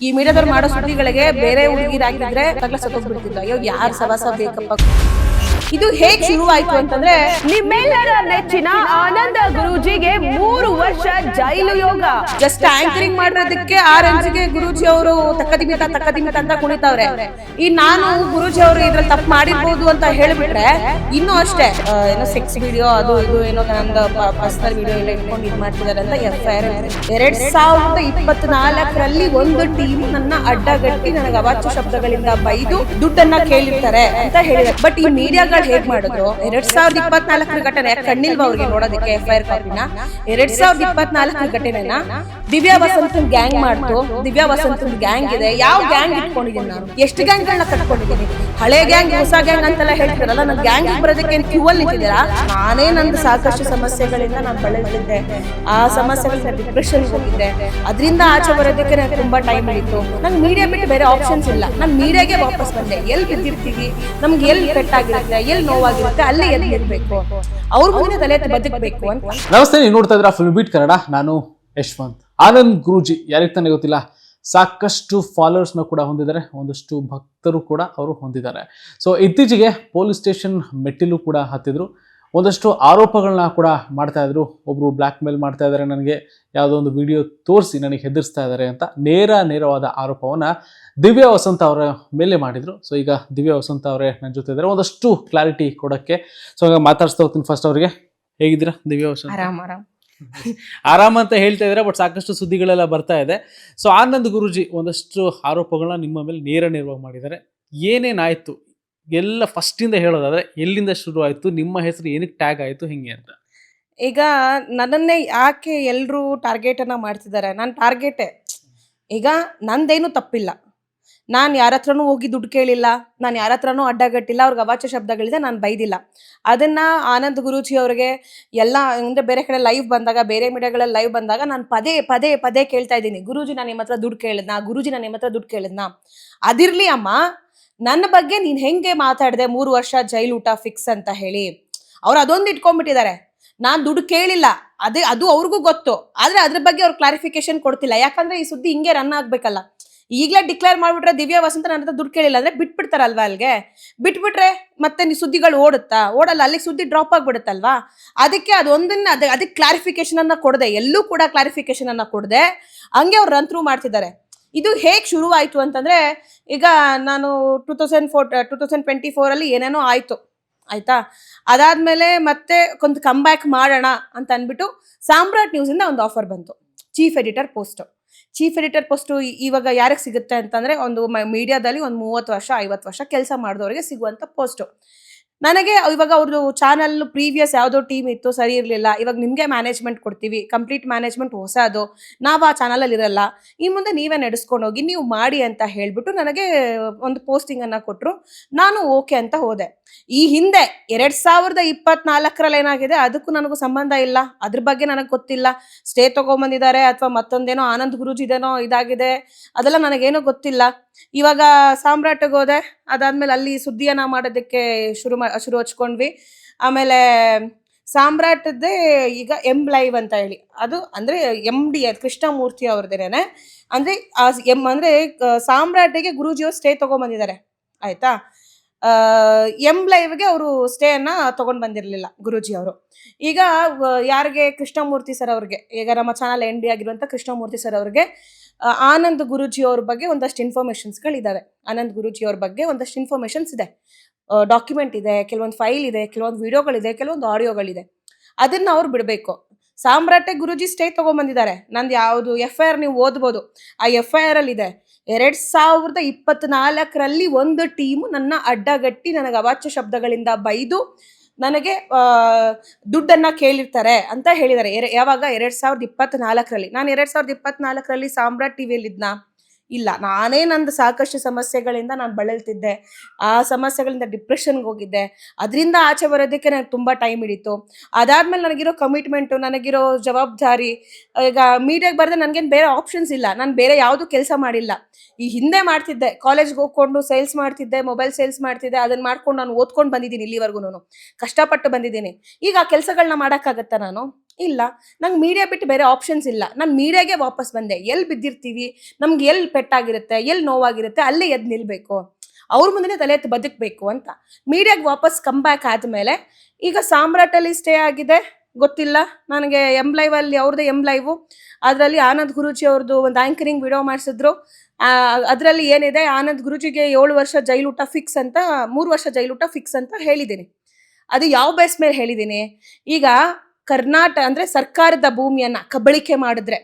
ಈ ಮೀಡಿಯಾದವ್ರು ಮಾಡೋ ಸುದ್ದಿಗಳಿಗೆ ಬೇರೆ ಹುಡುಗಿರಾಗಿದ್ರೆ ತಗ್ಲ ಸತ್ತೋಗ್ಬಿಡ್ತಿದ್ದ ಅಯ್ಯೋ ಯಾರ್ ಸವಾಸ ಬೇಕಪ್ಪ? ಇದು ಹೇಗ್ ಶುರುವಾಯ್ತು ಅಂತಂದ್ರೆ ನಿಮ್ಮೆಲ್ಲರ ನೆಚ್ಚಿನ ಆನಂದ ಗುರುಜಿಗೆ ಮೂರು ವರ್ಷ ಜೈಲು ಯೋಗ. ಜಸ್ಟ್ ಆಂಕರಿಂಗ್ ಮಾಡಿರೋದಕ್ಕೆ ಆ ರಂಜಿಗೆ ಗುರೂಜಿ ಅವರು ತಕ್ಕದಿಮಿತ ತಕ್ಕದಿಮಿತ ಅಂತ ಕುಣಿತಾವ್ರೆ. ಈ ನಾನು ಗುರೂಜಿ ಅವರು ಇದ್ರಲ್ಲಿ ತಪ್ಪು ಮಾಡಿರ್ಬೋದು ಅಂತ ಹೇಳ್ಬಿಟ್ರೆ ಇನ್ನೂ ಅಷ್ಟೇ ಏನೋ ಸೆಕ್ಸ್ ವಿಡಿಯೋ ಅದು ಇದು ಏನೋ ನಂದು ಪರ್ಸನಲ್ ವಿಡಿಯೋ ಎಲ್ಲ ಇಟ್ಕೊಂಡು ಇದು ಮಾಡ್ತಿದ್ದಾರೆ ಅಂತ ಎಫ್ ಐ ಆರ್ ಎರಡ್ ಸಾವಿರದ ಇಪ್ಪತ್ನಾಲ್ಕರಲ್ಲಿ ಒಂದು ಟೀಮ್ ನನ್ನ ಅಡ್ಡಗಟ್ಟಿ ನನಗೆ ಅವಾಚ್ಯ ಶಬ್ದಗಳಿಂದ ಬೈದು ದುಡ್ಡನ್ನ ಕೇಳಿರ್ತಾರೆ ಅಂತ ಹೇಳಿದ್ದಾರೆ. ಬಟ್ ಈ ಮೀಡಿಯಾಗಳು ಹೇಗ್ ಮಾಡಿದ್ರು? ಎರಡ್ ಸಾವಿರದ ಇಪ್ಪತ್ನಾಲ್ಕರ ಘಟನೆ ಕಣ್ಣಿಲ್ವ ಅವ್ರಿಗೆ ನೋಡೋದಕ್ಕೆ ಎಫ್ ಐ ಆರ್ ಕಾಪಿನ. ಎರಡ್ ಸಾವಿರದ ಇಪ್ಪತ್ನಾಲ್ಕರ ಘಟನೆನ ದಿವ್ಯಾ ವಸಂತನ್ ಗ್ಯಾಂಗ್ ಮಾಡ್ತು. ದಿವ್ಯಾ ವಸಂತನ್ ಗ್ಯಾಂಗ್ ಇದೆ. ಯಾವ ಗ್ಯಾಂಗ್ ಇಟ್ಕೊಂಡಿದ್ದೀನಿ ನಾನು? ಎಷ್ಟು ಗ್ಯಾಂಗ್ಗಳನ್ನ ಕಟ್ಕೊಂಡಿದ್ದೀನಿ ಹಳೆ ಗ್ಯಾಂಗ್, ಹೊಸ ಗ್ಯಾಂಗ್ ಅಂತೆಲ್ಲ ಹೇಳ್ತಾರಲ್ಲ ನನ್ನ ಗ್ಯಾಂಗ್ ಬರೋದಕ್ಕೆ ಕ್ಯೂ ಅಲ್ಲಿ ನಿಂತಿದ್ದೀರಾ? ನಾನೇ ನಂದು ಸಾಕಷ್ಟು ಸಮಸ್ಯೆಗಳಿಂದ ನಾನು ಬಳಲಿದ್ದೆ ಆ ಸಮಸ್ಯೆಗಳಿಂದ ಡಿಪ್ರೆಷನ್ ಹೋಗಿದ್ದೆ. ಅದರಿಂದ ಆಚೆ ಬರೋದಕ್ಕೆ ನನಗೆ ತುಂಬಾ ಟೈಮ್ ಹಿಡಿತು. ನಂಗೆ ಮೀಡಿಯಾ ಬಿಟ್ಟು ಬೇರೆ ಆಪ್ಷನ್ಸ್ ಇಲ್ಲ. ನಾನು ಮೀಡಿಯಾಗೆ ವಾಪಸ್ ಬಂದೆ. ಎಲ್ಲಿ ಬಿದ್ದಿರ್ತೀವಿ? ನಮ್ಗೆ ಎಲ್ಲಿ ಪೆಟ್ಟಾಗಿರುತ್ತೆ ಎಲ್ಲಿ ನೋವಾಗಿರುತ್ತೆ? ಅಲ್ಲೇ ಎಲ್ಲಿ ಇರಬೇಕು? ಅವ್ರ ಮುಂದೆ ತಲೆ ಬದುಕಬೇಕು ಅಂತ. ನಮಸ್ತೆ, ನೀವು ನೋಡ್ತಾ ಇದ್ದೀರಾ ಫಿಲ್ಮ್ ಬೀಟ್ ಕನ್ನಡ ನಾನು ಯಶ್ವಂತ್. ಆನಂದ್ ಗುರೂಜಿ. ಯಾರಿಗೆ ತಾನೇ ಗೊತ್ತಿಲ್ಲ? ಸಾಕಷ್ಟು ಫಾಲೋವರ್ಸ್ನ ಕೂಡ ಹೊಂದಿದ್ದಾರೆ, ಒಂದಷ್ಟು ಭಕ್ತರು ಕೂಡ ಅವರು ಹೊಂದಿದ್ದಾರೆ. ಸೊ ಇತ್ತೀಚೆಗೆ ಪೊಲೀಸ್ ಸ್ಟೇಷನ್ ಮೆಟ್ಟಿಲು ಕೂಡ ಹತ್ತಿದ್ರು. ಒಂದಷ್ಟು ಆರೋಪಗಳನ್ನ ಕೂಡ ಮಾಡ್ತಾ ಇದ್ರು. ಒಬ್ರು ಬ್ಲ್ಯಾಕ್ ಮೇಲ್ ಮಾಡ್ತಾ ಇದ್ದಾರೆ ನನಗೆ ಯಾವುದೋ ಒಂದು ವಿಡಿಯೋ ತೋರಿಸಿ ನನಗೆ ಹೆದರ್ಸ್ತಾ ಇದ್ದಾರೆ ಅಂತ ನೇರ ನೇರವಾದ ಆರೋಪವನ್ನ ದಿವ್ಯಾ ವಸಂತ ಅವರ ಮೇಲೆ ಮಾಡಿದ್ರು. ಸೊ ಈಗ ದಿವ್ಯಾ ವಸಂತ ಅವರೇ ನನ್ನ ಜೊತೆ ಇದ್ದಾರೆ ಒಂದಷ್ಟು ಕ್ಲಾರಿಟಿ ಕೊಡೋಕ್ಕೆ. ಸೊ ಈಗ ಮಾತಾಡ್ಸ್ತಾ ಹೋಗ್ತೀನಿ ಫಸ್ಟ್ ಅವರಿಗೆ. ಹೇಗಿದ್ದೀರಾ ದಿವ್ಯಾ ವಸಂತ? ಆರಾಮ್ ಅಂತ ಹೇಳ್ತಾ ಇದ್ದಾರೆ ಬಟ್ ಸಾಕಷ್ಟು ಸುದ್ದಿಗಳೆಲ್ಲ ಬರ್ತಾ ಇದೆ. ಸೊ ಆನಂದ್ ಗುರುಜಿ ಒಂದಷ್ಟು ಆರೋಪಗಳನ್ನ ನಿಮ್ಮ ಮೇಲೆ ನೇರ ನಿರ್ವಹ ಮಾಡಿದ್ದಾರೆ. ಏನೇನಾಯ್ತು? ಎಲ್ಲ ಫಸ್ಟಿಂದ ಹೇಳೋದಾದ್ರೆ, ಎಲ್ಲಿಂದ ಶುರು ಆಯ್ತು ನಿಮ್ಮ ಹೆಸರು ಏನಕ್ಕೆ ಟ್ಯಾಗ್ ಆಯಿತು? ಹಿಂಗೆ ಅಂತ. ಈಗ ನನ್ನನ್ನೇ ಯಾಕೆ ಎಲ್ಲರೂ ಟಾರ್ಗೆಟ್ ಅನ್ನ ಮಾಡ್ತಿದ್ದಾರೆ? ನಾನು ಟಾರ್ಗೆಟೇ ಈಗ ನಂದೇನು ತಪ್ಪಿಲ್ಲ. ನಾನು ಯಾರ ಹತ್ರನೂ ಹೋಗಿ ದುಡ್ಡು ಕೇಳಿಲ್ಲ, ನಾನು ಯಾರ ಹತ್ರನೂ ಅಡ್ಡಗಟ್ಟಿಲ್ಲ, ಅವ್ರಿಗೆ ಅವಾಚ್ಯ ಶಬ್ದಗಳಿದೆ ನಾನು ಬೈದಿಲ್ಲ. ಅದನ್ನ ಆನಂದ್ ಗುರೂಜಿ ಅವ್ರಿಗೆ ಎಲ್ಲ ಅಂದರೆ ಬೇರೆ ಕಡೆ ಲೈವ್ ಬಂದಾಗ, ಬೇರೆ ಮೀಡಿಯಾಗಳಲ್ಲಿ ಲೈವ್ ಬಂದಾಗ ನಾನು ಪದೇ ಪದೇ ಪದೇ ಕೇಳ್ತಾ ಇದ್ದೀನಿ, ಗುರೂಜಿ ನಾನು ನಿಮ್ಮ ಹತ್ರ ದುಡ್ಡು ಕೇಳಿದ್ನಾ? ಗುರೂಜಿ ನಾನು ನಿಮ್ಮ ಹತ್ರ ದುಡ್ಡು ಕೇಳಿದ್ನಾ? ಅದಿರ್ಲಿ ಅಮ್ಮ ನನ್ನ ಬಗ್ಗೆ ನೀನು ಹೆಂಗೆ ಮಾತಾಡಿದೆ ಮೂರು ವರ್ಷ ಜೈಲು ಊಟ ಫಿಕ್ಸ್ ಅಂತ ಹೇಳಿ, ಅವ್ರು ಅದೊಂದು ಇಟ್ಕೊಂಡ್ಬಿಟ್ಟಿದ್ದಾರೆ ನಾನು ದುಡ್ಡು ಕೇಳಿಲ್ಲ, ಅದೇ, ಅದು ಅವ್ರಿಗೂ ಗೊತ್ತು, ಆದ್ರೆ ಅದ್ರ ಬಗ್ಗೆ ಅವ್ರು ಕ್ಲಾರಿಫಿಕೇಶನ್ ಕೊಡ್ತಿಲ್ಲ, ಯಾಕಂದ್ರೆ ಈ ಸುದ್ದಿ ಹಿಂಗೆ ರನ್ ಆಗ್ಬೇಕಲ್ಲ. ಈಗಲೇ ಡಿಕ್ಲೇರ್ ಮಾಡ್ಬಿಟ್ರೆ ದಿವ್ಯಾ ವಸಂತ ನನ್ನ ಹತ್ರ ದುಡ್ಡು ಕೇಳಿಲ್ಲ ಅಂದ್ರೆ ಬಿಟ್ಬಿಡ್ತಾರಲ್ವಾ ಅಲ್ಲಿಗೆ ಬಿಟ್ಬಿಟ್ರೆ ಮತ್ತೆ ನೀ ಸುದ್ದಿಗಳು ಓಡುತ್ತಾ? ಓಡಲ್ಲ, ಅಲ್ಲಿಗೆ ಸುದ್ದಿ ಡ್ರಾಪ್ ಆಗ್ಬಿಡುತ್ತಲ್ವಾ? ಅದಕ್ಕೆ ಅದೊಂದನ್ನ, ಅದ, ಅದಕ್ಕೆ ಕ್ಲಾರಿಫಿಕೇಶನ್ ಅನ್ನ ಕೊಡದೆ, ಎಲ್ಲೂ ಕೂಡ ಕ್ಲಾರಿಫಿಕೇಶನ್ ಅನ್ನ ಕೊಡದೆ. ಹಂಗೆ ಅವ್ರು ರನ್ ಥ್ರೂ ಮಾಡ್ತಿದ್ದಾರೆ. ಇದು ಹೇಗೆ ಶುರುವಾಯಿತು ಅಂತಂದ್ರೆ, ಈಗ ನಾನು two thousand four two thousand twenty ಫೋರಲ್ಲಿ ಏನೇನೋ ಆಯಿತು. ಆಯ್ತಾ? ಅದಾದ್ಮೇಲೆ ಮತ್ತೆ ಒಂದು ಕಮ್ಬ್ಯಾಕ್ ಮಾಡೋಣ ಅಂತ ಅಂದ್ಬಿಟ್ಟು ಸಾಮ್ರಾಟ್ ನ್ಯೂಸಿಂದ ಒಂದು ಆಫರ್ ಬಂತು. Chief editor post chief editor post ಇವಾಗ ಯಾರಿಗೆ ಸಿಗುತ್ತೆ ಅಂತಂದರೆ ಒಂದು ಮೀಡಿಯಾದಲ್ಲಿ ಒಂದು ಮೂವತ್ತು ವರ್ಷ, ಐವತ್ತು ವರ್ಷ ಕೆಲಸ ಮಾಡಿದವರಿಗೆ ಸಿಗುವಂಥ ಪೋಸ್ಟು ನನಗೆ ಇವಾಗ ಅವ್ರದ್ದು ಚಾನಲ್ ಪ್ರೀವಿಯಸ್ ಯಾವುದೋ ಟೀಮ್ ಇತ್ತು, ಸರಿ ಇರಲಿಲ್ಲ. ಇವಾಗ ನಿಮಗೆ ಮ್ಯಾನೇಜ್ಮೆಂಟ್ ಕೊಡ್ತೀವಿ. ಕಂಪ್ಲೀಟ್ ಮ್ಯಾನೇಜ್ಮೆಂಟ್ ಹೊಸದು. ನಾವು ಆ ಚಾನಲಲ್ಲಿ ಇರಲ್ಲ. ಈ ಮುಂದೆ ನೀವೇ ನಡೆಸ್ಕೊಂಡು ಹೋಗಿ, ನೀವು ಮಾಡಿ ಅಂತ ಹೇಳಿಬಿಟ್ಟು ನನಗೆ ಒಂದು ಪೋಸ್ಟಿಂಗನ್ನು ಕೊಟ್ಟರು ನಾನು ಓಕೆ ಅಂತ ಹೋದೆ. ಈ ಹಿಂದೆ ಎರಡು ಸಾವಿರದ ಇಪ್ಪತ್ನಾಲ್ಕರಲ್ಲಿ ಏನಾಗಿದೆ? ಅದಕ್ಕೂ ನನಗೂ ಸಂಬಂಧ ಇಲ್ಲ. ಅದ್ರ ಬಗ್ಗೆ ನನಗೆ ಗೊತ್ತಿಲ್ಲ. ಸ್ಟೇ ತೊಗೊಂಬಂದಿದ್ದಾರೆ ಅಥವಾ ಮತ್ತೊಂದೇನೋ ಆನಂದ್ ಗುರೂಜಿದೇನೋ ಇದಾಗಿದೆ. ಅದೆಲ್ಲ ನನಗೇನೋ ಗೊತ್ತಿಲ್ಲ. ಇವಾಗ ಸಾಮ್ರಾಟ್ಗೆ ಹೋದೆ, ಅದಾದ್ಮೇಲೆ ಅಲ್ಲಿ ಸುದ್ದಿಯನ್ನ ಮಾಡೋದಕ್ಕೆ ಶುರು ಶುರು ಹಚ್ಕೊಂಡ್ವಿ. ಆಮೇಲೆ ಸಾಮ್ರಾಟದ್ದೇ ಈಗ ಎಂ ಲೈವ್ ಅಂತ ಹೇಳಿ. ಅದು ಅಂದ್ರೆ ಎಂ ಡಿ, ಅದು ಕೃಷ್ಣಮೂರ್ತಿ ಅವ್ರದ್ದೇನೆ ಅಂದ್ರೆ ಎಂ ಅಂದ್ರೆ ಸಾಮ್ರಾಟಿಗೆ ಗುರೂಜಿಯವ್ರು ಸ್ಟೇ ತಗೊಂಡ್ಬಂದಿದ್ದಾರೆ ಆಯ್ತಾ? ಎಂ ಲೈವ್ಗೆ ಅವರು ಸ್ಟೇ ಅನ್ನ ತಗೊಂಡ್ ಬಂದಿರಲಿಲ್ಲ ಗುರೂಜಿ ಅವರು ಈಗ ಯಾರಿಗೆ? ಕೃಷ್ಣಮೂರ್ತಿ ಸರ್ ಅವ್ರಿಗೆ. ಈಗ ನಮ್ಮ ಚಾನಲ್ ಎಂಡಿ ಡಿ ಆಗಿರುವಂತ ಕೃಷ್ಣಮೂರ್ತಿ ಸರ್ ಅವ್ರಿಗೆ. ಆನಂದ್ ಗುರುಜಿ ಅವ್ರ ಬಗ್ಗೆ ಒಂದಷ್ಟು ಇನ್ಫಾರ್ಮೇಷನ್ಸ್ಗಳಿದ್ದಾವೆ ಆನಂದ್ ಗುರುಜಿ ಅವ್ರ ಬಗ್ಗೆ ಒಂದಷ್ಟು ಇನ್ಫಾರ್ಮೇಶನ್ಸ್ ಇದೆ. ಡಾಕ್ಯುಮೆಂಟ್ ಇದೆ, ಕೆಲವೊಂದು ಫೈಲ್ ಇದೆ, ಕೆಲವೊಂದು ವಿಡಿಯೋಗಳಿದೆ ಕೆಲವೊಂದು ಆಡಿಯೋಗಳಿದೆ ಅದನ್ನ ಅವ್ರು ಬಿಡಬೇಕು. ಸಾಮ್ರಾಟೆ ಗುರುಜಿ ಸ್ಟೇ ತಗೊಂಡ್ಬಂದಿದ್ದಾರೆ ನಂದು ಯಾವುದು ಎಫ್ ಐ ಆರ್ ನೀವು ಓದ್ಬೋದು. ಆ ಎಫ್ ಐ ಆರ್ ಅಲ್ಲಿ ಇದೆ. ಎರಡ್ ಸಾವಿರದ ಇಪ್ಪತ್ನಾಲ್ಕರಲ್ಲಿ ಒಂದು ಟೀಮು ನನ್ನ ಅಡ್ಡಗಟ್ಟಿ, ನನಗೆ ಅವಾಚ್ಯ ಶಬ್ದಗಳಿಂದ ಬೈದು ನನಗೆ ದುಡ್ಡನ್ನು ಕೇಳಿರ್ತಾರೆ ಅಂತ ಹೇಳಿದ್ದಾರೆ. ಯಾವಾಗ? ಎರಡು ಸಾವಿರದ ಇಪ್ಪತ್ನಾಲ್ಕರಲ್ಲಿ. ನಾನು ಎರಡು ಸಾವಿರದ ಇಪ್ಪತ್ನಾಲ್ಕರಲ್ಲಿ ಸಾಮ್ರಾಟ್ ಟಿ ಇದ್ನಾ ಇಲ್ಲ, ನಾನೇ ನಂದು ಸಾಕಷ್ಟು ಸಮಸ್ಯೆಗಳಿಂದ ನಾನು ಬಳಲ್ತಿದ್ದೆ. ಆ ಸಮಸ್ಯೆಗಳಿಂದ ಡಿಪ್ರೆಷನ್ಗೆ ಹೋಗಿದ್ದೆ. ಅದರಿಂದ ಆಚೆ ಬರೋದಕ್ಕೆ ನನಗೆ ತುಂಬ ಟೈಮ್ ಹಿಡಿತು. ಅದಾದ್ಮೇಲೆ ನನಗಿರೋ ಕಮಿಟ್ಮೆಂಟು ನನಗಿರೋ ಜವಾಬ್ದಾರಿ, ಈಗ ಮೀಡಿಯಾಗೆ ಬರೆದ್ರೆ ನನಗೇನು ಬೇರೆ ಆಪ್ಷನ್ಸ್ ಇಲ್ಲ. ನಾನು ಬೇರೆ ಯಾವುದು ಕೆಲಸ ಮಾಡಿಲ್ಲ. ಈ ಹಿಂದೆ ಮಾಡ್ತಿದ್ದೆ ಕಾಲೇಜ್ಗೆ ಹೋಗ್ಕೊಂಡು ಸೇಲ್ಸ್ ಮಾಡ್ತಿದ್ದೆ ಮೊಬೈಲ್ ಸೇಲ್ಸ್ ಮಾಡ್ತಿದ್ದೆ ಅದನ್ನು ಮಾಡ್ಕೊಂಡು ನಾನು ಓದ್ಕೊಂಡು ಬಂದಿದ್ದೀನಿ ಇಲ್ಲಿವರೆಗೂ ಕಷ್ಟಪಟ್ಟು ಬಂದಿದ್ದೀನಿ. ಈಗ ಆ ಕೆಲಸಗಳನ್ನ ಮಾಡೋಕ್ಕಾಗತ್ತಾ ನಾನು? ಇಲ್ಲ. ನಂಗೆ ಮೀಡಿಯಾ ಬಿಟ್ಟು ಬೇರೆ ಆಪ್ಷನ್ಸ್ ಇಲ್ಲ. ನಾನು ಮೀಡಿಯಾಗೆ ವಾಪಸ್ ಬಂದೆ. ಎಲ್ಲಿ ಬಿದ್ದಿರ್ತೀವಿ? ನಮ್ಗೆ ಎಲ್ಲಿ ಪೆಟ್ಟಾಗಿರುತ್ತೆ? ಎಲ್ಲಿ ನೋವಾಗಿರುತ್ತೆ? ಅಲ್ಲೇ ಎದ್ದು ನಿಲ್ಲಬೇಕು ಅವ್ರ ಮುಂದೆ ತಲೆ ಎತ್ತಿ ಬದುಕಬೇಕು ಅಂತ. ಮೀಡಿಯಾಗೆ ವಾಪಸ್ ಕಮ್ ಬ್ಯಾಕ್ ಆದಮೇಲೆ ಈಗ ಸಾಮ್ರಾಟಲ್ಲಿ ಸ್ಟೇ ಆಗಿದೆ. ಗೊತ್ತಿಲ್ಲ. ನನಗೆ ಎಂ ಲೈವ್ ಅಲ್ಲಿ ಅವ್ರದ್ದು ಎಂ ಲೈವು ಅದರಲ್ಲಿ ಆನಂದ್ ಗುರುಜಿ ಅವ್ರದ್ದು ಒಂದು ಆಂಕರಿಂಗ್ ವಿಡಿಯೋ ಮಾಡಿಸಿದ್ರು. ಅದರಲ್ಲಿ ಏನಿದೆ? ಆನಂದ್ ಗುರುಜಿಗೆ ಏಳು ವರ್ಷ ಜೈಲೂಟ ಫಿಕ್ಸ್ ಅಂತ, ಮೂರು ವರ್ಷ ಜೈಲೂಟ ಫಿಕ್ಸ್ ಅಂತ ಹೇಳಿದ್ದೀನಿ ಅದು ಯಾವ ಬೇಸ್ ಮೇಲೆ ಹೇಳಿದ್ದೀನಿ ಈಗ ಕರ್ನಾಟಕ ಅಂದ್ರೆ ಸರ್ಕಾರದ ಭೂಮಿಯನ್ನ ಕಬಳಿಕೆ ಮಾಡಿದ್ರೆ.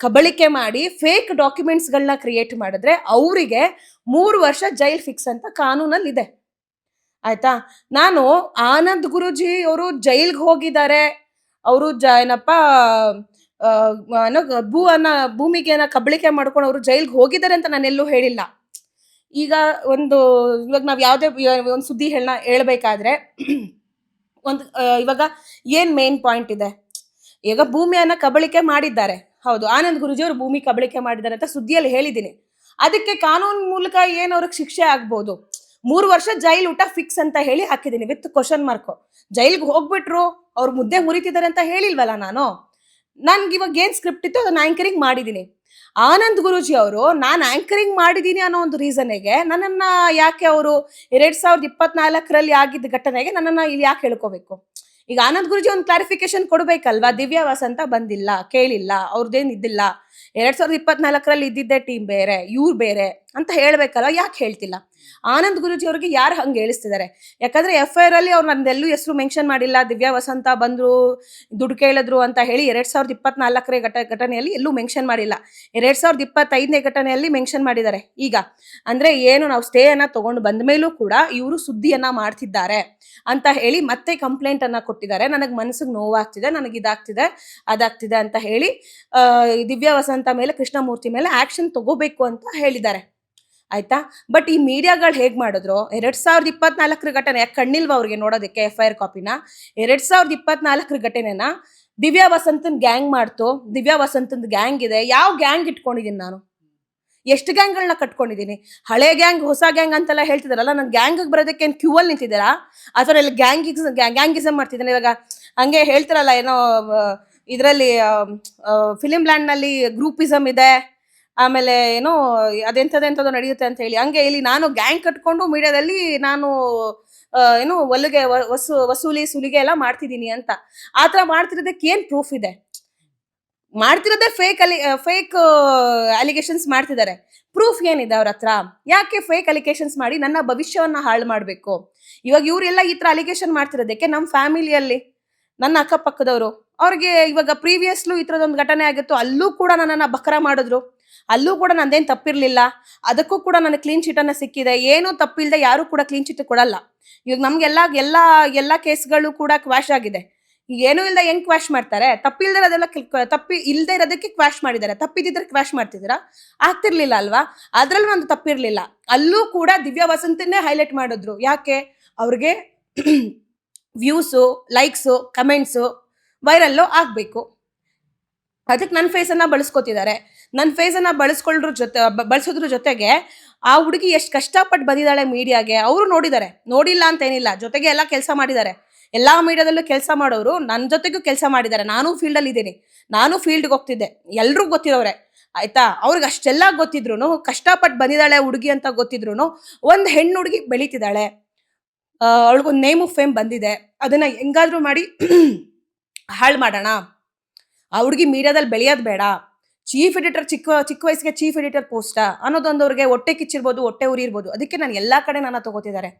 ಕಬಳಿಕೆ ಮಾಡಿ ಫೇಕ್ ಡಾಕ್ಯುಮೆಂಟ್ಸ್ಗಳನ್ನ ಕ್ರಿಯೇಟ್ ಮಾಡಿದ್ರೆ ಅವರಿಗೆ ಮೂರು ವರ್ಷ ಜೈಲ್ ಫಿಕ್ಸ್ ಅಂತ ಕಾನೂನಲ್ಲಿ ಇದೆ ಆಯ್ತಾ? ನಾನು ಆನಂದ್ ಗುರುಜಿ ಅವರು ಜೈಲ್ಗೆ ಹೋಗಿದ್ದಾರೆ. ಅವರು ಜ ಏನಪ್ಪ ಭೂ ಅನ್ನ ಭೂಮಿಗೆ ಕಬಳಿಕೆ ಮಾಡ್ಕೊಂಡು ಅವರು ಜೈಲ್ಗೆ ಹೋಗಿದ್ದಾರೆ ಅಂತ ನಾನು ಎಲ್ಲೂ ಹೇಳಿಲ್ಲ. ಈಗ ಒಂದು ಇವಾಗ ನಾವು ಯಾವುದೇ, ಒಂದು ಸುದ್ದಿ ಹೇಳ ಹೇಳ್ಬೇಕಾದ್ರೆ ಒಂದು ಇವಾಗ ಏನ್ ಮೇನ್ ಪಾಯಿಂಟ್ ಇದೆ? ಈಗ ಭೂಮಿಯನ್ನ ಕಬಳಿಕೆ ಮಾಡಿದ್ದಾರೆ. ಹೌದು, ಆನಂದ್ ಗುರುಜಿ ಅವರು ಭೂಮಿ ಕಬಳಿಕೆ ಮಾಡಿದ್ದಾರೆ ಅಂತ ಸುದ್ದಿಯಲ್ಲಿ ಹೇಳಿದ್ದೀನಿ. ಅದಕ್ಕೆ ಕಾನೂನು ಮೂಲಕ ಏನು ಅವ್ರಿಗೆ ಶಿಕ್ಷೆ ಆಗ್ಬೋದು? ಮೂರು ವರ್ಷ ಜೈಲ್ ಊಟ ಫಿಕ್ಸ್ ಅಂತ ಹೇಳಿ ಹಾಕಿದ್ದೀನಿ ವಿತ್ ಕ್ವಶನ್ ಮಾರ್ಕ್ ಜೈಲ್ಗೆ ಹೋಗ್ಬಿಟ್ರು, ಅವ್ರು ಮುದ್ದೆ ಮುರಿತಿದ್ದಾರೆ ಅಂತ ಹೇಳಿಲ್ವಲ್ಲ ನಾನು? ನನ್ಗೆ ಇವಾಗ ಏನ್ ಸ್ಕ್ರಿಪ್ಟ್ ಇತ್ತು ಅದನ್ನ ಆಂಕರಿಂಗ್ ಮಾಡಿದ್ದೀನಿ. ಆನಂದ್ ಗುರೂಜಿ ಅವರು, ನಾನು ಆಂಕರಿಂಗ್ ಮಾಡಿದ್ದೀನಿ ಅನ್ನೋ ಒಂದು ರೀಸನ್ಗೆ ನನ್ನನ್ನ ಯಾಕೆ ಅವರು ಎರಡು ಸಾವಿರದ ಇಪ್ಪತ್ನಾಲ್ಕರಲ್ಲಿ ಆಗಿದ್ದ ಘಟನೆಗೆ ನನ್ನನ್ನ ಇಲ್ಲಿ ಯಾಕೆ ಹೇಳ್ಕೋಬೇಕು? ಈಗ ಆನಂದ್ ಗುರುಜಿ ಒಂದು ಕ್ಲಾರಿಫಿಕೇಶನ್ ಕೊಡಬೇಕಲ್ವಾ? ದಿವ್ಯಾ ವಸಂತ ಬಂದಿಲ್ಲ, ಕೇಳಿಲ್ಲ ಅವ್ರದ್ದೇನು ಇದ್ದಿಲ್ಲ. ಎರಡ್ ಸಾವಿರದ ಇಪ್ಪತ್ನಾಲ್ಕರಲ್ಲಿ ಇದ್ದಿದ್ದೆ ಟೀಮ್ ಬೇರೆ, ಇವ್ರು ಬೇರೆ ಅಂತ ಹೇಳ್ಬೇಕಲ್ಲ, ಯಾಕೆ ಹೇಳ್ತಿಲ್ಲ? ಆನಂದ್ ಗುರುಜಿ ಅವ್ರಿಗೆ ಯಾರು ಹಂಗೆ ಹೇಳಿಸ್ತಿದ್ದಾರೆ ಯಾಕಂದ್ರೆ ಎಫ್ ಐ ಆರ್ ಅಲ್ಲಿ ಅವ್ರು ನಂದೆಲ್ಲೂ ಹೆಸರು ಮೆನ್ಷನ್ ಮಾಡಿಲ್ಲ, ದಿವ್ಯಾ ವಸಂತ ಬಂದ್ರು, ದುಡ್ಡು ಕೇಳಿದ್ರು ಅಂತ ಹೇಳಿ ಎರಡ್ ಸಾವಿರದ ಇಪ್ಪತ್ನಾಲ್ಕರ ಘಟ, ಘಟನೆಯಲ್ಲಿ ಎಲ್ಲೂ ಮೆನ್ಷನ್ ಮಾಡಿಲ್ಲ. ಎರಡ್ ಸಾವಿರದ ಇಪ್ಪತ್ತೈದನೇ ಘಟನೆಯಲ್ಲಿ ಮೆನ್ಷನ್ ಮಾಡಿದ್ದಾರೆ. ಈಗ, ಅಂದ್ರೆ ಏನು, ನಾವು ಸ್ಟೇ ಅನ್ನ ತಗೊಂಡು ಬಂದ ಮೇಲೂ ಕೂಡ ಇವರು ಸುದ್ದಿಯನ್ನ ಮಾಡ್ತಿದ್ದಾರೆ. ಅಂತ ಹೇಳಿ ಮತ್ತೆ ಕಂಪ್ಲೇಂಟ್ ಅನ್ನ ಕೊಟ್ಟಿದ್ದಾರೆ. ನನಗೆ ಮನಸ್ಸಿಗೆ ನೋವಾಗ್ತಿದೆ, ನನಗೆ ಇದಾಗ್ತಿದೆ, ಅದಾಗ್ತಿದೆ ಅಂತ ಹೇಳಿ ದಿವ್ಯ ವಸಂತ ಮೇಲೆ, ಕೃಷ್ಣಮೂರ್ತಿ ಮೇಲೆ ಆಕ್ಷನ್ ತಗೋಬೇಕು ಅಂತ ಹೇಳಿದ್ದಾರೆ. ಆಯ್ತಾ? ಬಟ್ ಈ ಮೀಡಿಯಾಗಳು ಹೇಗ್ ಮಾಡಿದ್ರು? ಎರಡ್ ಸಾವಿರದ ಇಪ್ಪತ್ನಾಲ್ಕರ ಘಟನೆ, ಯಾಕೆ ಕಣ್ಣಿಲ್ವಾ ಅವ್ರಿಗೆ ನೋಡೋದಕ್ಕೆ ಎಫ್ ಐ ಆರ್ ಕಾಪಿನ? ಎರಡ್ ಸಾವಿರದ ಇಪ್ಪತ್ನಾಲ್ಕರ ಘಟನೆನ ದಿವ್ಯಾ ವಸಂತನ್ ಗ್ಯಾಂಗ್ ಮಾಡ್ತು. ದಿವ್ಯಾ ವಸಂತನ್ ಗ್ಯಾಂಗ್ ಇದೆ. ಯಾವ ಗ್ಯಾಂಗ್ ಇಟ್ಕೊಂಡಿದ್ದೀನಿ ನಾನು? ಎಷ್ಟು ಗ್ಯಾಂಗ್ಗಳನ್ನ ಕಟ್ಕೊಂಡಿದ್ದೀನಿ? ಹಳೆ ಗ್ಯಾಂಗ್, ಹೊಸ ಗ್ಯಾಂಗ್ ಅಂತೆಲ್ಲ ಹೇಳ್ತಿದಾರಲ್ಲ, ನಾನು ಗ್ಯಾಂಗ್ ಬರೋದಕ್ಕೆ ಏನು ಕ್ಯೂ ಅಲ್ಲಿ ನಿಂತಿದ್ದೀರಾ ಅಥವಾ ಇಲ್ಲಿ ಗ್ಯಾಂಗಿಸ್ ಗ್ಯಾಂಗಿಸಮ್ ಮಾಡ್ತಿದ್ದಾನೆ. ಇವಾಗ ಹಂಗೆ ಹೇಳ್ತಾರಲ್ಲ, ಏನೋ ಇದರಲ್ಲಿ ಫಿಲಿಮ್ ಲ್ಯಾಂಡ್ನಲ್ಲಿ ಗ್ರೂಪಿಸಮ್ ಇದೆ. ಆಮೇಲೆ ಏನೋ ಅದೆಂಥದೆಂಥದ್ದು ನಡೆಯುತ್ತೆ ಅಂತ ಹೇಳಿ. ಹಂಗೆ ಇಲ್ಲಿ ನಾನು ಗ್ಯಾಂಗ್ ಕಟ್ಕೊಂಡು ಮೀಡಿಯಾದಲ್ಲಿ ನಾನು ಏನು ಒಲ್ಲಿಗೆ, ವ- ವಸು, ವಸೂಲಿ, ಸುಲಿಗೆ ಎಲ್ಲ ಮಾಡ್ತಿದ್ದೀನಿ ಅಂತ. ಆ ಥರ ಮಾಡ್ತಿರೋದಕ್ಕೆ ಏನು ಪ್ರೂಫ್ ಇದೆ? ಮಾಡ್ತಿರೋದೇ ಫೇಕ್ ಅಲಿ ಫೇಕ್ ಅಲಿಗೇಷನ್ಸ್ ಮಾಡ್ತಿದ್ದಾರೆ. ಪ್ರೂಫ್ ಏನಿದೆ ಅವ್ರ ಹತ್ರ? ಯಾಕೆ ಫೇಕ್ ಅಲಿಗೇಷನ್ಸ್ ಮಾಡಿ ನನ್ನ ಭವಿಷ್ಯವನ್ನ ಹಾಳು ಮಾಡಬೇಕು? ಇವಾಗ ಇವರೆಲ್ಲ ಈ ಥರ ಅಲಿಗೇಷನ್ ಮಾಡ್ತಿರೋದಕ್ಕೆ ನಮ್ಮ ಫ್ಯಾಮಿಲಿಯಲ್ಲಿ ನನ್ನ ಅಕ್ಕಪಕ್ಕದವರು, ಅವ್ರಿಗೆ ಇವಾಗ ಪ್ರೀವಿಯಸ್ಲು ಈ ಥರದೊಂದು ಘಟನೆ ಆಗಿತ್ತು, ಅಲ್ಲೂ ಕೂಡ ನನ್ನನ್ನು ಬಕರ ಮಾಡಿದ್ರು. ಅಲ್ಲೂ ಕೂಡ ನಂದೇನು ತಪ್ಪಿರಲಿಲ್ಲ. ಅದಕ್ಕೂ ಕೂಡ ನನಗೆ ಕ್ಲೀನ್ ಶೀಟನ್ನು ಸಿಕ್ಕಿದೆ. ಏನೂ ತಪ್ಪಿಲ್ಲದೆ ಯಾರೂ ಕೂಡ ಕ್ಲೀನ್ ಶೀಟ್ ಕೊಡಲ್ಲ. ಇವಾಗ ನಮಗೆಲ್ಲ, ಎಲ್ಲ ಎಲ್ಲ ಕೇಸ್ಗಳು ಕೂಡ ಕ್ವಾಶ್ ಆಗಿದೆ. ಏನೂ ಇಲ್ಲದೆ ಹೆಂಗ್ ಕ್ವಾಶ್ ಮಾಡ್ತಾರೆ? ತಪ್ಪಿಲ್ದೇ ಅದೆಲ್ಲ ತಪ್ಪಿ ಇಲ್ಲದೆ ಇರೋದಕ್ಕೆ ಕ್ವಾಶ್ ಮಾಡಿದ್ದಾರೆ. ತಪ್ಪಿದ್ರೆ ಕ್ವಾಶ್ ಮಾಡ್ತಿದ್ದೀರಾ? ಆಗ್ತಿರ್ಲಿಲ್ಲ ಅಲ್ವಾ? ಅದ್ರಲ್ಲಿ ಒಂದು ತಪ್ಪಿರ್ಲಿಲ್ಲ. ಅಲ್ಲೂ ಕೂಡ ದಿವ್ಯಾ ವಸಂತನ್ನೇ ಹೈಲೈಟ್ ಮಾಡಿದ್ರು. ಯಾಕೆ? ಅವ್ರಿಗೆ ವ್ಯೂಸು ಲೈಕ್ಸು ಕಮೆಂಟ್ಸು ವೈರಲ್ಲು ಆಗಬೇಕು. ಅದಕ್ಕೆ ನನ್ನ ಫೇಸನ್ನು ಬಳಸ್ಕೊತಿದ್ದಾರೆ. ನನ್ನ ಫೇಸನ್ನು ಬಳಸ್ಕೊಳ್ಳೋದ್ರ ಜೊತೆ ಬಳಸೋದ್ರ ಜೊತೆಗೆ ಆ ಹುಡುಗಿ ಎಷ್ಟು ಕಷ್ಟಪಟ್ಟು ಬಂದಿದ್ದಾಳೆ ಮೀಡಿಯಾಗೆ ಅವರು ನೋಡಿದ್ದಾರೆ. ನೋಡಿಲ್ಲ ಅಂತ ಏನಿಲ್ಲ. ಜೊತೆಗೆ ಎಲ್ಲ ಕೆಲಸ ಮಾಡಿದ್ದಾರೆ. ಎಲ್ಲ ಮೀಡಿಯಾದಲ್ಲೂ ಕೆಲಸ ಮಾಡೋರು ನನ್ನ ಜೊತೆಗೂ ಕೆಲಸ ಮಾಡಿದ್ದಾರೆ. ನಾನು ಫೀಲ್ಡಲ್ಲಿ ಇದ್ದೀನಿ. ನಾನು ಫೀಲ್ಡ್ಗೆ ಹೋಗ್ತಿದ್ದೆ. ಎಲ್ರಿಗೂ ಗೊತ್ತಿರೋರೆ ಆಯ್ತಾ? ಅವ್ರಿಗೆ ಅಷ್ಟೆಲ್ಲ ಗೊತ್ತಿದ್ರು ಕಷ್ಟಪಟ್ಟು ಬಂದಿದ್ದಾಳೆ ಹುಡುಗಿ ಅಂತ ಗೊತ್ತಿದ್ರು ಒಂದು ಹೆಣ್ಣು ಹುಡುಗಿ ಬೆಳೀತಿದ್ದಾಳೆ. ಅವಳಿಗೊಂದು ಆಫ್ ಫೇಮ್ ಬಂದಿದೆ. ಅದನ್ನ ಹೆಂಗಾದ್ರೂ ಮಾಡಿ ಹಾಳು ಮಾಡೋಣ. ಆ ಹುಡುಗಿ ಮೀಡಿಯಾದಲ್ಲಿ ಬೆಳೆಯೋದು ಬೇಡ. ಚೀಫ್ ಎಡಿಟರ್ ಚಿಕ್ಕ ಚಿಕ್ಕ ವಯಸ್ಸಿಗೆ ಚೀಫ್ ಎಡಿಟರ್ ಪೋಸ್ಟಾ ಅನ್ನೋದೊಂದು ಅವ್ರಿಗೆ ಹೊಟ್ಟೆ ಕಿಚ್ಚಿರ್ಬೋದು ಹೊಟ್ಟೆ ಉರಿ ಇರ್ಬೋದು ಅದಕ್ಕೆ ನಾನು ಎಲ್ಲಾ ಕಡೆ ನಾನು ತಗೋತಿದ್ದಾರೆ.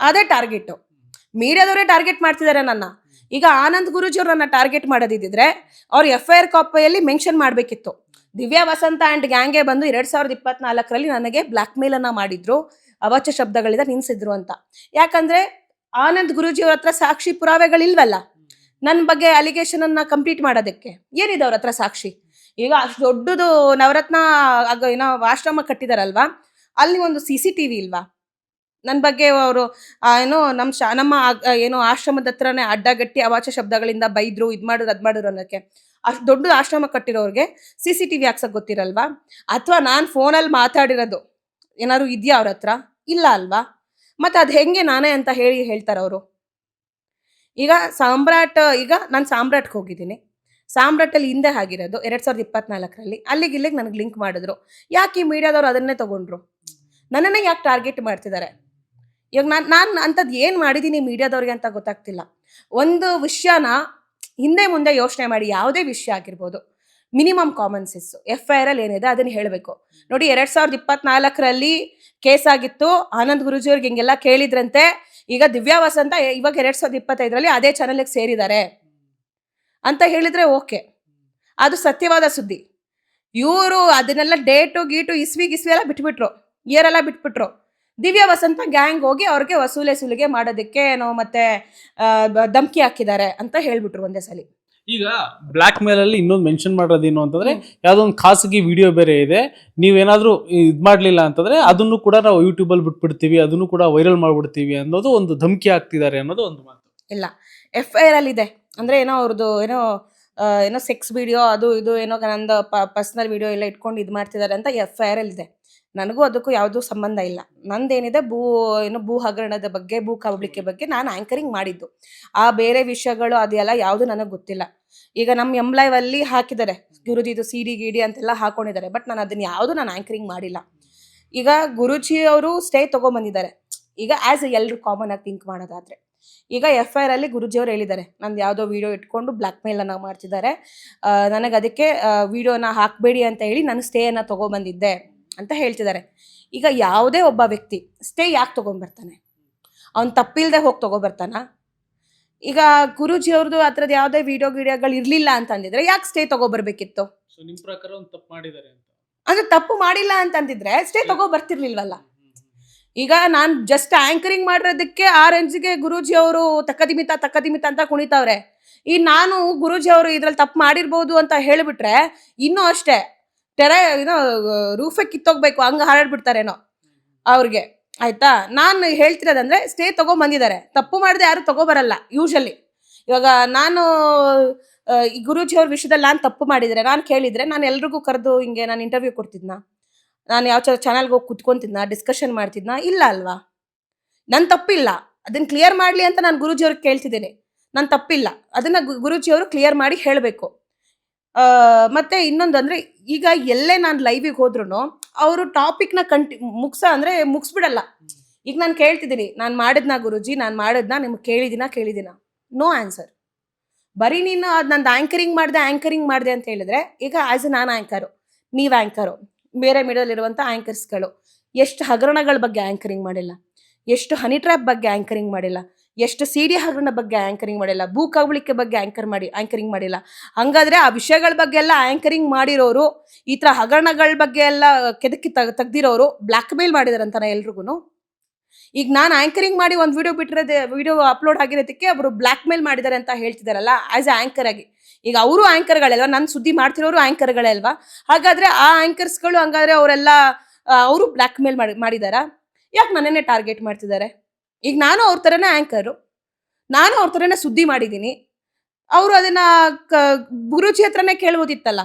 ಅದೇ ಟಾರ್ಗೆಟ್ ಮೀಡಿಯಾದವರೇ ಟಾರ್ಗೆಟ್ ಮಾಡ್ತಿದ್ದಾರೆ ನನ್ನ. ಈಗ ಆನಂದ್ ಗುರುಜಿ ಅವ್ರು ನನ್ನ ಟಾರ್ಗೆಟ್ ಮಾಡೋದಿದ್ರೆ ಅವ್ರು ಎಫ್ ಐ ಆರ್ ಕಾಪಿಯಲ್ಲಿ ಮೆನ್ಷನ್ ಮಾಡಬೇಕಿತ್ತು. ದಿವ್ಯಾ ವಸಂತ ಆ್ಯಂಡ್ ಗ್ಯಾಂಗೆ ಬಂದು ಎರಡು ಸಾವಿರದ ಇಪ್ಪತ್ನಾಲ್ಕರಲ್ಲಿ ನನಗೆ ಬ್ಲ್ಯಾಕ್ ಮೇಲ್ ಅನ್ನ ಮಾಡಿದ್ರು. ಅವಚ ಶಬ್ದಗಳಿಂದ ನಿನ್ಸಿದ್ರು ಅಂತ. ಯಾಕಂದ್ರೆ ಆನಂದ್ ಗುರುಜಿ ಅವ್ರ ಹತ್ರ ಸಾಕ್ಷಿ ಪುರಾವೆಗಳಿಲ್ವಲ್ಲ? ನನ್ನ ಬಗ್ಗೆ ಅಲಿಗೇಷನ್ ಅನ್ನ ಕಂಪ್ಲೀಟ್ ಮಾಡೋದಕ್ಕೆ. ಏನಿದೆ ಅವ್ರ ಹತ್ರ ಸಾಕ್ಷಿ? ಈಗ ಅಷ್ಟು ದೊಡ್ಡದು ನವರತ್ನ ಏನೋ ಆಶ್ರಮ ಕಟ್ಟಿದಾರಲ್ವಾ? ಅಲ್ಲಿ ಒಂದು ಸಿ ಸಿ ಟಿ ವಿ ಇಲ್ವಾ? ನನ್ನ ಬಗ್ಗೆ ಅವರು ಏನೋ ನಮ್ಮ ಶಾ, ನಮ್ಮ ಏನೋ ಆಶ್ರಮದ ಹತ್ರನೇ ಅಡ್ಡಗಟ್ಟಿ ಅವಾಚ್ಯ ಶಬ್ದಗಳಿಂದ ಬೈದ್ರು, ಇದು ಮಾಡಿದ್ರು ಅದು ಮಾಡಿದ್ರು ಅನ್ನೋಕ್ಕೆ ಅಷ್ಟು ದೊಡ್ಡ ಆಶ್ರಮ ಕಟ್ಟಿರೋರಿಗೆ ಸಿ ಸಿ ಟಿ ವಿ ಹಾಕ್ಸಕ್ ಗೊತ್ತಿರಲ್ವಾ? ಅಥವಾ ನಾನು ಫೋನಲ್ಲಿ ಮಾತಾಡಿರೋದು, ಏನಾದ್ರು ಇದೆಯಾ ಅವ್ರ ಹತ್ರ? ಇಲ್ಲ ಅಲ್ವಾ? ಮತ್ತು ಅದು ಹೆಂಗೆ ನಾನೇ ಅಂತ ಹೇಳಿ ಹೇಳ್ತಾರೆ ಅವರು. ಈಗ ಸಾಮ್ರಾಟ್, ಈಗ ನಾನು ಸಾಮ್ರಾಟ್ಗೆ ಹೋಗಿದ್ದೀನಿ. ಸಾಮ್ರಾಟಲ್ಲಿ ಹಿಂದೆ ಆಗಿರೋದು ಎರಡು ಸಾವಿರದ ಇಪ್ಪತ್ನಾಲ್ಕರಲ್ಲಿ. ಅಲ್ಲಿಗೆ ಇಲ್ಲಿಗೆ ನನಗೆ ಲಿಂಕ್ ಮಾಡಿದ್ರು. ಯಾಕೆ ಈ ಮೀಡಿಯಾದವ್ರು ಅದನ್ನೇ ತಗೊಂಡ್ರು? ನನ್ನನ್ನೇ ಯಾಕೆ ಟಾರ್ಗೆಟ್ ಮಾಡ್ತಿದ್ದಾರೆ ಇವಾಗ ನಾನು ನಾನು ಅಂಥದ್ದು ಏನು ಮಾಡಿದ್ದೀನಿ ಮೀಡಿಯಾದವ್ರಿಗೆ ಅಂತ ಗೊತ್ತಾಗ್ತಿಲ್ಲ. ಒಂದು ವಿಷಯನ ಹಿಂದೆ ಮುಂದೆ ಯೋಚನೆ ಮಾಡಿ ಯಾವುದೇ ವಿಷಯ ಆಗಿರ್ಬೋದು, minimum common sense F I R ಅಲ್ಲಿ ಏನಿದೆ ಅದನ್ನು ಹೇಳಬೇಕು. ನೋಡಿ ಎರಡು ಸಾವಿರದ ಇಪ್ಪತ್ನಾಲ್ಕರಲ್ಲಿ ಕೇಸ್ ಆಗಿತ್ತು, ಆನಂದ್ ಗುರುಜಿ ಅವ್ರಿಗೆ ಹಿಂಗೆಲ್ಲ ಕೇಳಿದ್ರಂತೆ, ಈಗ ದಿವ್ಯಾ ವಸಂತ ಇವಾಗ ಎರಡು ಸಾವಿರದ ಇಪ್ಪತ್ತೈದರಲ್ಲಿ ಅದೇ ಚಾನಲ್ಗೆ ಸೇರಿದ್ದಾರೆ. ಅಂತ ಹೇಳಿದ್ರೆ ಓಕೆ. ಅದು ಸತ್ಯವಾದ ಸುದ್ದಿ. ಇವರು ಅದನ್ನೆಲ್ಲ ಡೇಟು ಗೀಟು ಇಸ್ವಿ ಗಿಸ್ವಿ ಎಲ್ಲ ಬಿಟ್ಬಿಟ್ರು ಇಯರ್ ಎಲ್ಲ ಬಿಟ್ಬಿಟ್ರು. ದಿವ್ಯಾ ವಸಂತ ಗ್ಯಾಂಗ್ ಹೋಗಿ ಅವ್ರಿಗೆ ವಸೂಲೆ ಸುಲಿಗೆ ಮಾಡೋದಕ್ಕೆ ಏನೋ ಮತ್ತೆ ಧಮಕಿ ಹಾಕಿದ್ದಾರೆ ಅಂತ ಹೇಳ್ಬಿಟ್ರು ಒಂದೇ ಸಲ. ಈಗ ಬ್ಲ್ಯಾಕ್ ಮೇಲ್ ಅಲ್ಲಿ ಇನ್ನೊಂದು ಮೆನ್ಷನ್ ಮಾಡೋದೇನು ಅಂತಂದ್ರೆ ಯಾವ್ದೋ ಒಂದು ಖಾಸಗಿ ವಿಡಿಯೋ ಬೇರೆ ಇದೆ ನೀವೇನಾದ್ರೂ ಇದ್ ಮಾಡ್ಲಿಲ್ಲ ಅಂತಂದ್ರೆ ಅದನ್ನು ಕೂಡ ನಾವು ಯೂಟ್ಯೂಬ್ ಅಲ್ಲಿ ಬಿಟ್ಬಿಡ್ತೀವಿ ಅದನ್ನು ಕೂಡ ವೈರಲ್ ಮಾಡ್ಬಿಡ್ತೀವಿ ಅನ್ನೋದು ಒಂದು ಧಮಕಿ ಹಾಕ್ತಿದ್ದಾರೆ ಅನ್ನೋದು ಒಂದು ಮಾತು. ಇಲ್ಲ. ಎಫ್ ಐ ಆರ್ ಅಲ್ಲಿ ಇದೆ. ಅಂದ್ರೆ ಏನೋ ಅವ್ರದ್ದು ಏನೋ ಏನೋ ಸೆಕ್ಸ್ ವಿಡಿಯೋ ಅದು ಇದು ಏನೋ ನಂದು ಪರ್ಸ್ನಲ್ ವಿಡಿಯೋ ಎಲ್ಲ ಇಟ್ಕೊಂಡು ಇದು ಮಾಡ್ತಿದ್ದಾರೆ ಅಂತ ಎಫ್ ಐ ಆರ್ ಅಲ್ಲಿ ಇದೆ. ನನಗೂ ಅದಕ್ಕೂ ಯಾವುದೂ ಸಂಬಂಧ ಇಲ್ಲ. ನಂದೇನಿದೆ ಭೂ ಏನು ಭೂ ಹಗರಣದ ಬಗ್ಗೆ ಭೂ ಕಬಳಿಕೆ ಬಗ್ಗೆ ನಾನು ಆಂಕರಿಂಗ್ ಮಾಡಿದ್ದು. ಆ ಬೇರೆ ವಿಷಯಗಳು ಅದೆಲ್ಲ ಯಾವುದು ನನಗೆ ಗೊತ್ತಿಲ್ಲ. ಈಗ ನಮ್ಮ ಎಂ ಲೈವ್ ಅಲ್ಲಿ ಹಾಕಿದ್ದಾರೆ ಗುರುಜಿದು ಸಿ ಡಿ ಗಿಡಿ ಅಂತೆಲ್ಲ ಹಾಕೊಂಡಿದ್ದಾರೆ ಬಟ್ ನಾನು ಅದನ್ನ ಯಾವುದು ನಾನು ಆಂಕರಿಂಗ್ ಮಾಡಿಲ್ಲ. ಈಗ ಗುರುಜಿ ಅವರು ಸ್ಟೇ ತಗೊಂಬಂದಿದ್ದಾರೆ. ಈಗ ಆಸ್ ಎಲ್ರು ಕಾಮನ್ ಆಗಿ ಥಿಂಕ್ ಮಾಡೋದಾದ್ರೆ. ಈಗ ಎಫ್ ಐ ಆರ್ ಅಲ್ಲಿ ಗುರುಜಿ ಅವರು ಹೇಳಿದ್ದಾರೆ ನಂದು ಯಾವುದೋ ವಿಡಿಯೋ ಇಟ್ಕೊಂಡು ಬ್ಲ್ಯಾಕ್ ಮೇಲ್ ಅನ್ನ ಮಾಡ್ತಿದ್ದಾರೆ. ನನಗೆ ಅದಕ್ಕೆ ವಿಡಿಯೋನ ಹಾಕಬೇಡಿ ಅಂತ ಹೇಳಿ ನಾನು ಸ್ಟೇಯನ್ನು ತಗೊಂಬಂದಿದ್ದೆ. ಅಂತ ಹೇಳ್ತಿದ್ದಾರೆ. ಈಗ ಯಾವುದೇ ಒಬ್ಬ ವ್ಯಕ್ತಿ ಸ್ಟೇ ಯಾಕೆ ತಗೊಂಬರ್ತಾನೆ ಅವ್ನು ತಪ್ಪಿಲ್ಲದೆ ಹೋಗಿ ತೊಗೊಬರ್ತಾನ? ಈಗ ಗುರುಜಿ ಅವ್ರದ್ದು ಆ ಥರದ್ದು ಯಾವುದೇ ವಿಡಿಯೋ ಗಿಡಿಯೋಗಳು ಇರಲಿಲ್ಲ ಅಂತಂದಿದ್ರೆ ಯಾಕೆ ಸ್ಟೇ ತೊಗೊಬರ್ಬೇಕಿತ್ತು? ತಪ್ಪು ಮಾಡಿಲ್ಲ ಅಂತ. ಅಂದ್ರೆ ತಪ್ಪು ಮಾಡಿಲ್ಲ ಅಂತಂದಿದ್ರೆ ಸ್ಟೇ ತಗೋ ಬರ್ತಿರ್ಲಿಲ್ವಲ್ಲ ಈಗ ನಾನು ಜಸ್ಟ್ ಆಂಕರಿಂಗ್ ಮಾಡಿರೋದಕ್ಕೆ ಆ ರೇಂಜ್ಗೆ ಗುರೂಜಿ ಅವರು ತಕ್ಕದಿಮಿತ ತಕ್ಕದಿಮಿತ ಅಂತ ಕುಣಿತಾವ್ರೆ. ಈ ನಾನು ಗುರುಜಿ ಅವರು ಇದ್ರಲ್ಲಿ ತಪ್ಪು ಮಾಡಿರ್ಬೋದು ಅಂತ ಹೇಳಿಬಿಟ್ರೆ ಇನ್ನೂ ಅಷ್ಟೇ ತೆರೆ, ಏನೋ ರೂಫೆ ಕಿತ್ತೋಗ್ಬೇಕು, ಹಂಗ ಹಾರಾಡ್ಬಿಡ್ತಾರೇನೋ ಅವ್ರಿಗೆ. ಆಯ್ತಾ? ನಾನು ಹೇಳ್ತಿರೋದಂದ್ರೆ ಸ್ಟೇ ತಗೊಂಬಂದಿದ್ದಾರೆ. ತಪ್ಪು ಮಾಡದೆ ಯಾರು ತಗೋಬರಲ್ಲ ಯೂಶಲಿ ಇವಾಗ ನಾನು ಈ ಗುರೂಜಿ ಅವ್ರ ವಿಷಯದಲ್ಲಿ ನಾನು ತಪ್ಪು ಮಾಡಿದ್ರೆ, ನಾನು ಕೇಳಿದ್ರೆ, ನಾನು ಎಲ್ರಿಗೂ ಕರೆದು ಹಿಂಗೆ ನಾನು ಇಂಟರ್ವ್ಯೂ ಕೊಡ್ತಿದ್ನಾ? ನಾನು ಯಾವ ಚಾನಲ್ಗೆ ಹೋಗಿ ಕುತ್ಕೊತಿದ್ನ ಡಿಸ್ಕಷನ್ ಮಾಡ್ತಿದ್ನಾ? ಇಲ್ಲ ಅಲ್ವಾ? ನನ್ನ ತಪ್ಪಿಲ್ಲ. ಅದನ್ನ ಕ್ಲಿಯರ್ ಮಾಡಲಿ ಅಂತ ನಾನು ಗುರುಜಿ ಅವ್ರಿಗೆ ಕೇಳ್ತಿದ್ದೀನಿ. ನನ್ನ ತಪ್ಪಿಲ್ಲ. ಅದನ್ನ ಗುರುಜಿ ಗುರೂಜಿ ಅವರು ಕ್ಲಿಯರ್ ಮಾಡಿ ಹೇಳಬೇಕು. ಮತ್ತೆ ಇನ್ನೊಂದು ಅಂದ್ರೆ ಈಗ ಎಲ್ಲೇ ನಾನು ಲೈವಿಗೆ ಹೋದ್ರು ಅವರು ಟಾಪಿಕ್ನ ಕಂಟಿ ಮುಗ್ಸ ಅಂದ್ರೆ ಮುಗಿಸ್ಬಿಡಲ್ಲ. ಈಗ ನಾನು ಕೇಳ್ತಿದ್ದೀನಿ ನಾನು ಮಾಡಿದ್ನಾ ಗುರುಜಿ ನಾನು ಮಾಡಿದ್ನಾ ನಿಮ್ಗೆ ಕೇಳಿದಿನ ಕೇಳಿದಿನ? ನೋ ಆನ್ಸರ್ ಬರೀ ನೀನು ಅದು ನಂದು ಆ್ಯಂಕರಿಂಗ್ ಮಾಡಿದೆ ಆ್ಯಂಕರಿಂಗ್ ಮಾಡಿದೆ ಅಂತ ಹೇಳಿದ್ರೆ ಈಗ ಆಸ್ ಎ ನಾನು ಆ್ಯಂಕರು ನೀವು ಆ್ಯಂಕರು ಬೇರೆ ಮೀಡಿಯಲ್ಲಿರುವಂಥ ಆ್ಯಂಕರ್ಸ್ಗಳು ಎಷ್ಟು ಹಗರಣಗಳ ಬಗ್ಗೆ ಆ್ಯಂಕರಿಂಗ್ ಮಾಡಿಲ್ಲ ಎಷ್ಟು ಹನಿ ಟ್ರ್ಯಾಪ್ ಬಗ್ಗೆ ಆ್ಯಂಕರಿಂಗ್ ಮಾಡಿಲ್ಲ ಎಷ್ಟು ಸಿ ಡಿ ಹಗರಣ ಬಗ್ಗೆ ಆ್ಯಂಕರಿಂಗ್ ಮಾಡಿಲ್ಲ, ಭೂ ಕಬಳಿಕೆ ಬಗ್ಗೆ ಆ್ಯಂಕರ್ ಮಾಡಿ ಆ್ಯಂಕರಿಂಗ್ ಮಾಡಿಲ್ಲ. ಹಂಗಾದ್ರೆ ಆ ವಿಷಯಗಳ ಬಗ್ಗೆ ಎಲ್ಲ ಆ್ಯಂಕರಿಂಗ್ ಮಾಡಿರೋರು, ಈ ಥರ ಹಗರಣಗಳ ಬಗ್ಗೆ ಎಲ್ಲ ಕೆದಕಿ ತಗ್, ತೆಗ್ದಿರೋರು ಬ್ಲ್ಯಾಕ್ ಮೇಲ್ ಮಾಡಿದಾರಂತಾನೆ ಎಲ್ರಿಗೂ ಈಗ ನಾನು ಆ್ಯಂಕರಿಂಗ್ ಮಾಡಿ ಒಂದು ವಿಡಿಯೋ ಬಿಟ್ಟಿರೋದೇ ವಿಡಿಯೋ ಅಪ್ಲೋಡ್ ಆಗಿರೋದಕ್ಕೆ ಅವರು ಬ್ಲ್ಯಾಕ್ ಮೇಲ್ ಮಾಡಿದ್ದಾರೆ ಅಂತ ಹೇಳ್ತಿದಾರಲ್ಲ ಆಸ್ ಎ ಆ್ಯಂಕರ್ ಆಗಿ. ಈಗ ಅವರು ಆ್ಯಂಕರ್ಗಳಲ್ವಾ ನನ್ನ ಸುದ್ದಿ ಮಾಡ್ತಿರೋರು ಆ್ಯಂಕರ್ಗಳಲ್ವಾ ಹಾಗಾದ್ರೆ ಆ ಆ್ಯಂಕರ್ಸ್ಗಳು ಹಂಗಾದ್ರೆ ಅವರೆಲ್ಲ ಅವರು ಬ್ಲ್ಯಾಕ್ ಮೇಲ್ ಮಾಡಿ, ಮಾಡಿದಾರಾ? ಯಾಕೆ ನನ್ನನ್ನೇ ಟಾರ್ಗೆಟ್ ಮಾಡ್ತಿದ್ದಾರೆ ಈಗ ನಾನು ಅವ್ರ ಥರನೇ ಆ್ಯಂಕರು ನಾನು ಅವ್ರ ಥರನೇ ಸುದ್ದಿ ಮಾಡಿದ್ದೀನಿ ಅವರು ಅದನ್ನ ಕ, ಗುರುಜಿ ಹತ್ರನೇ ಕೇಳ್ಬೋದಿತ್ತಲ್ಲ.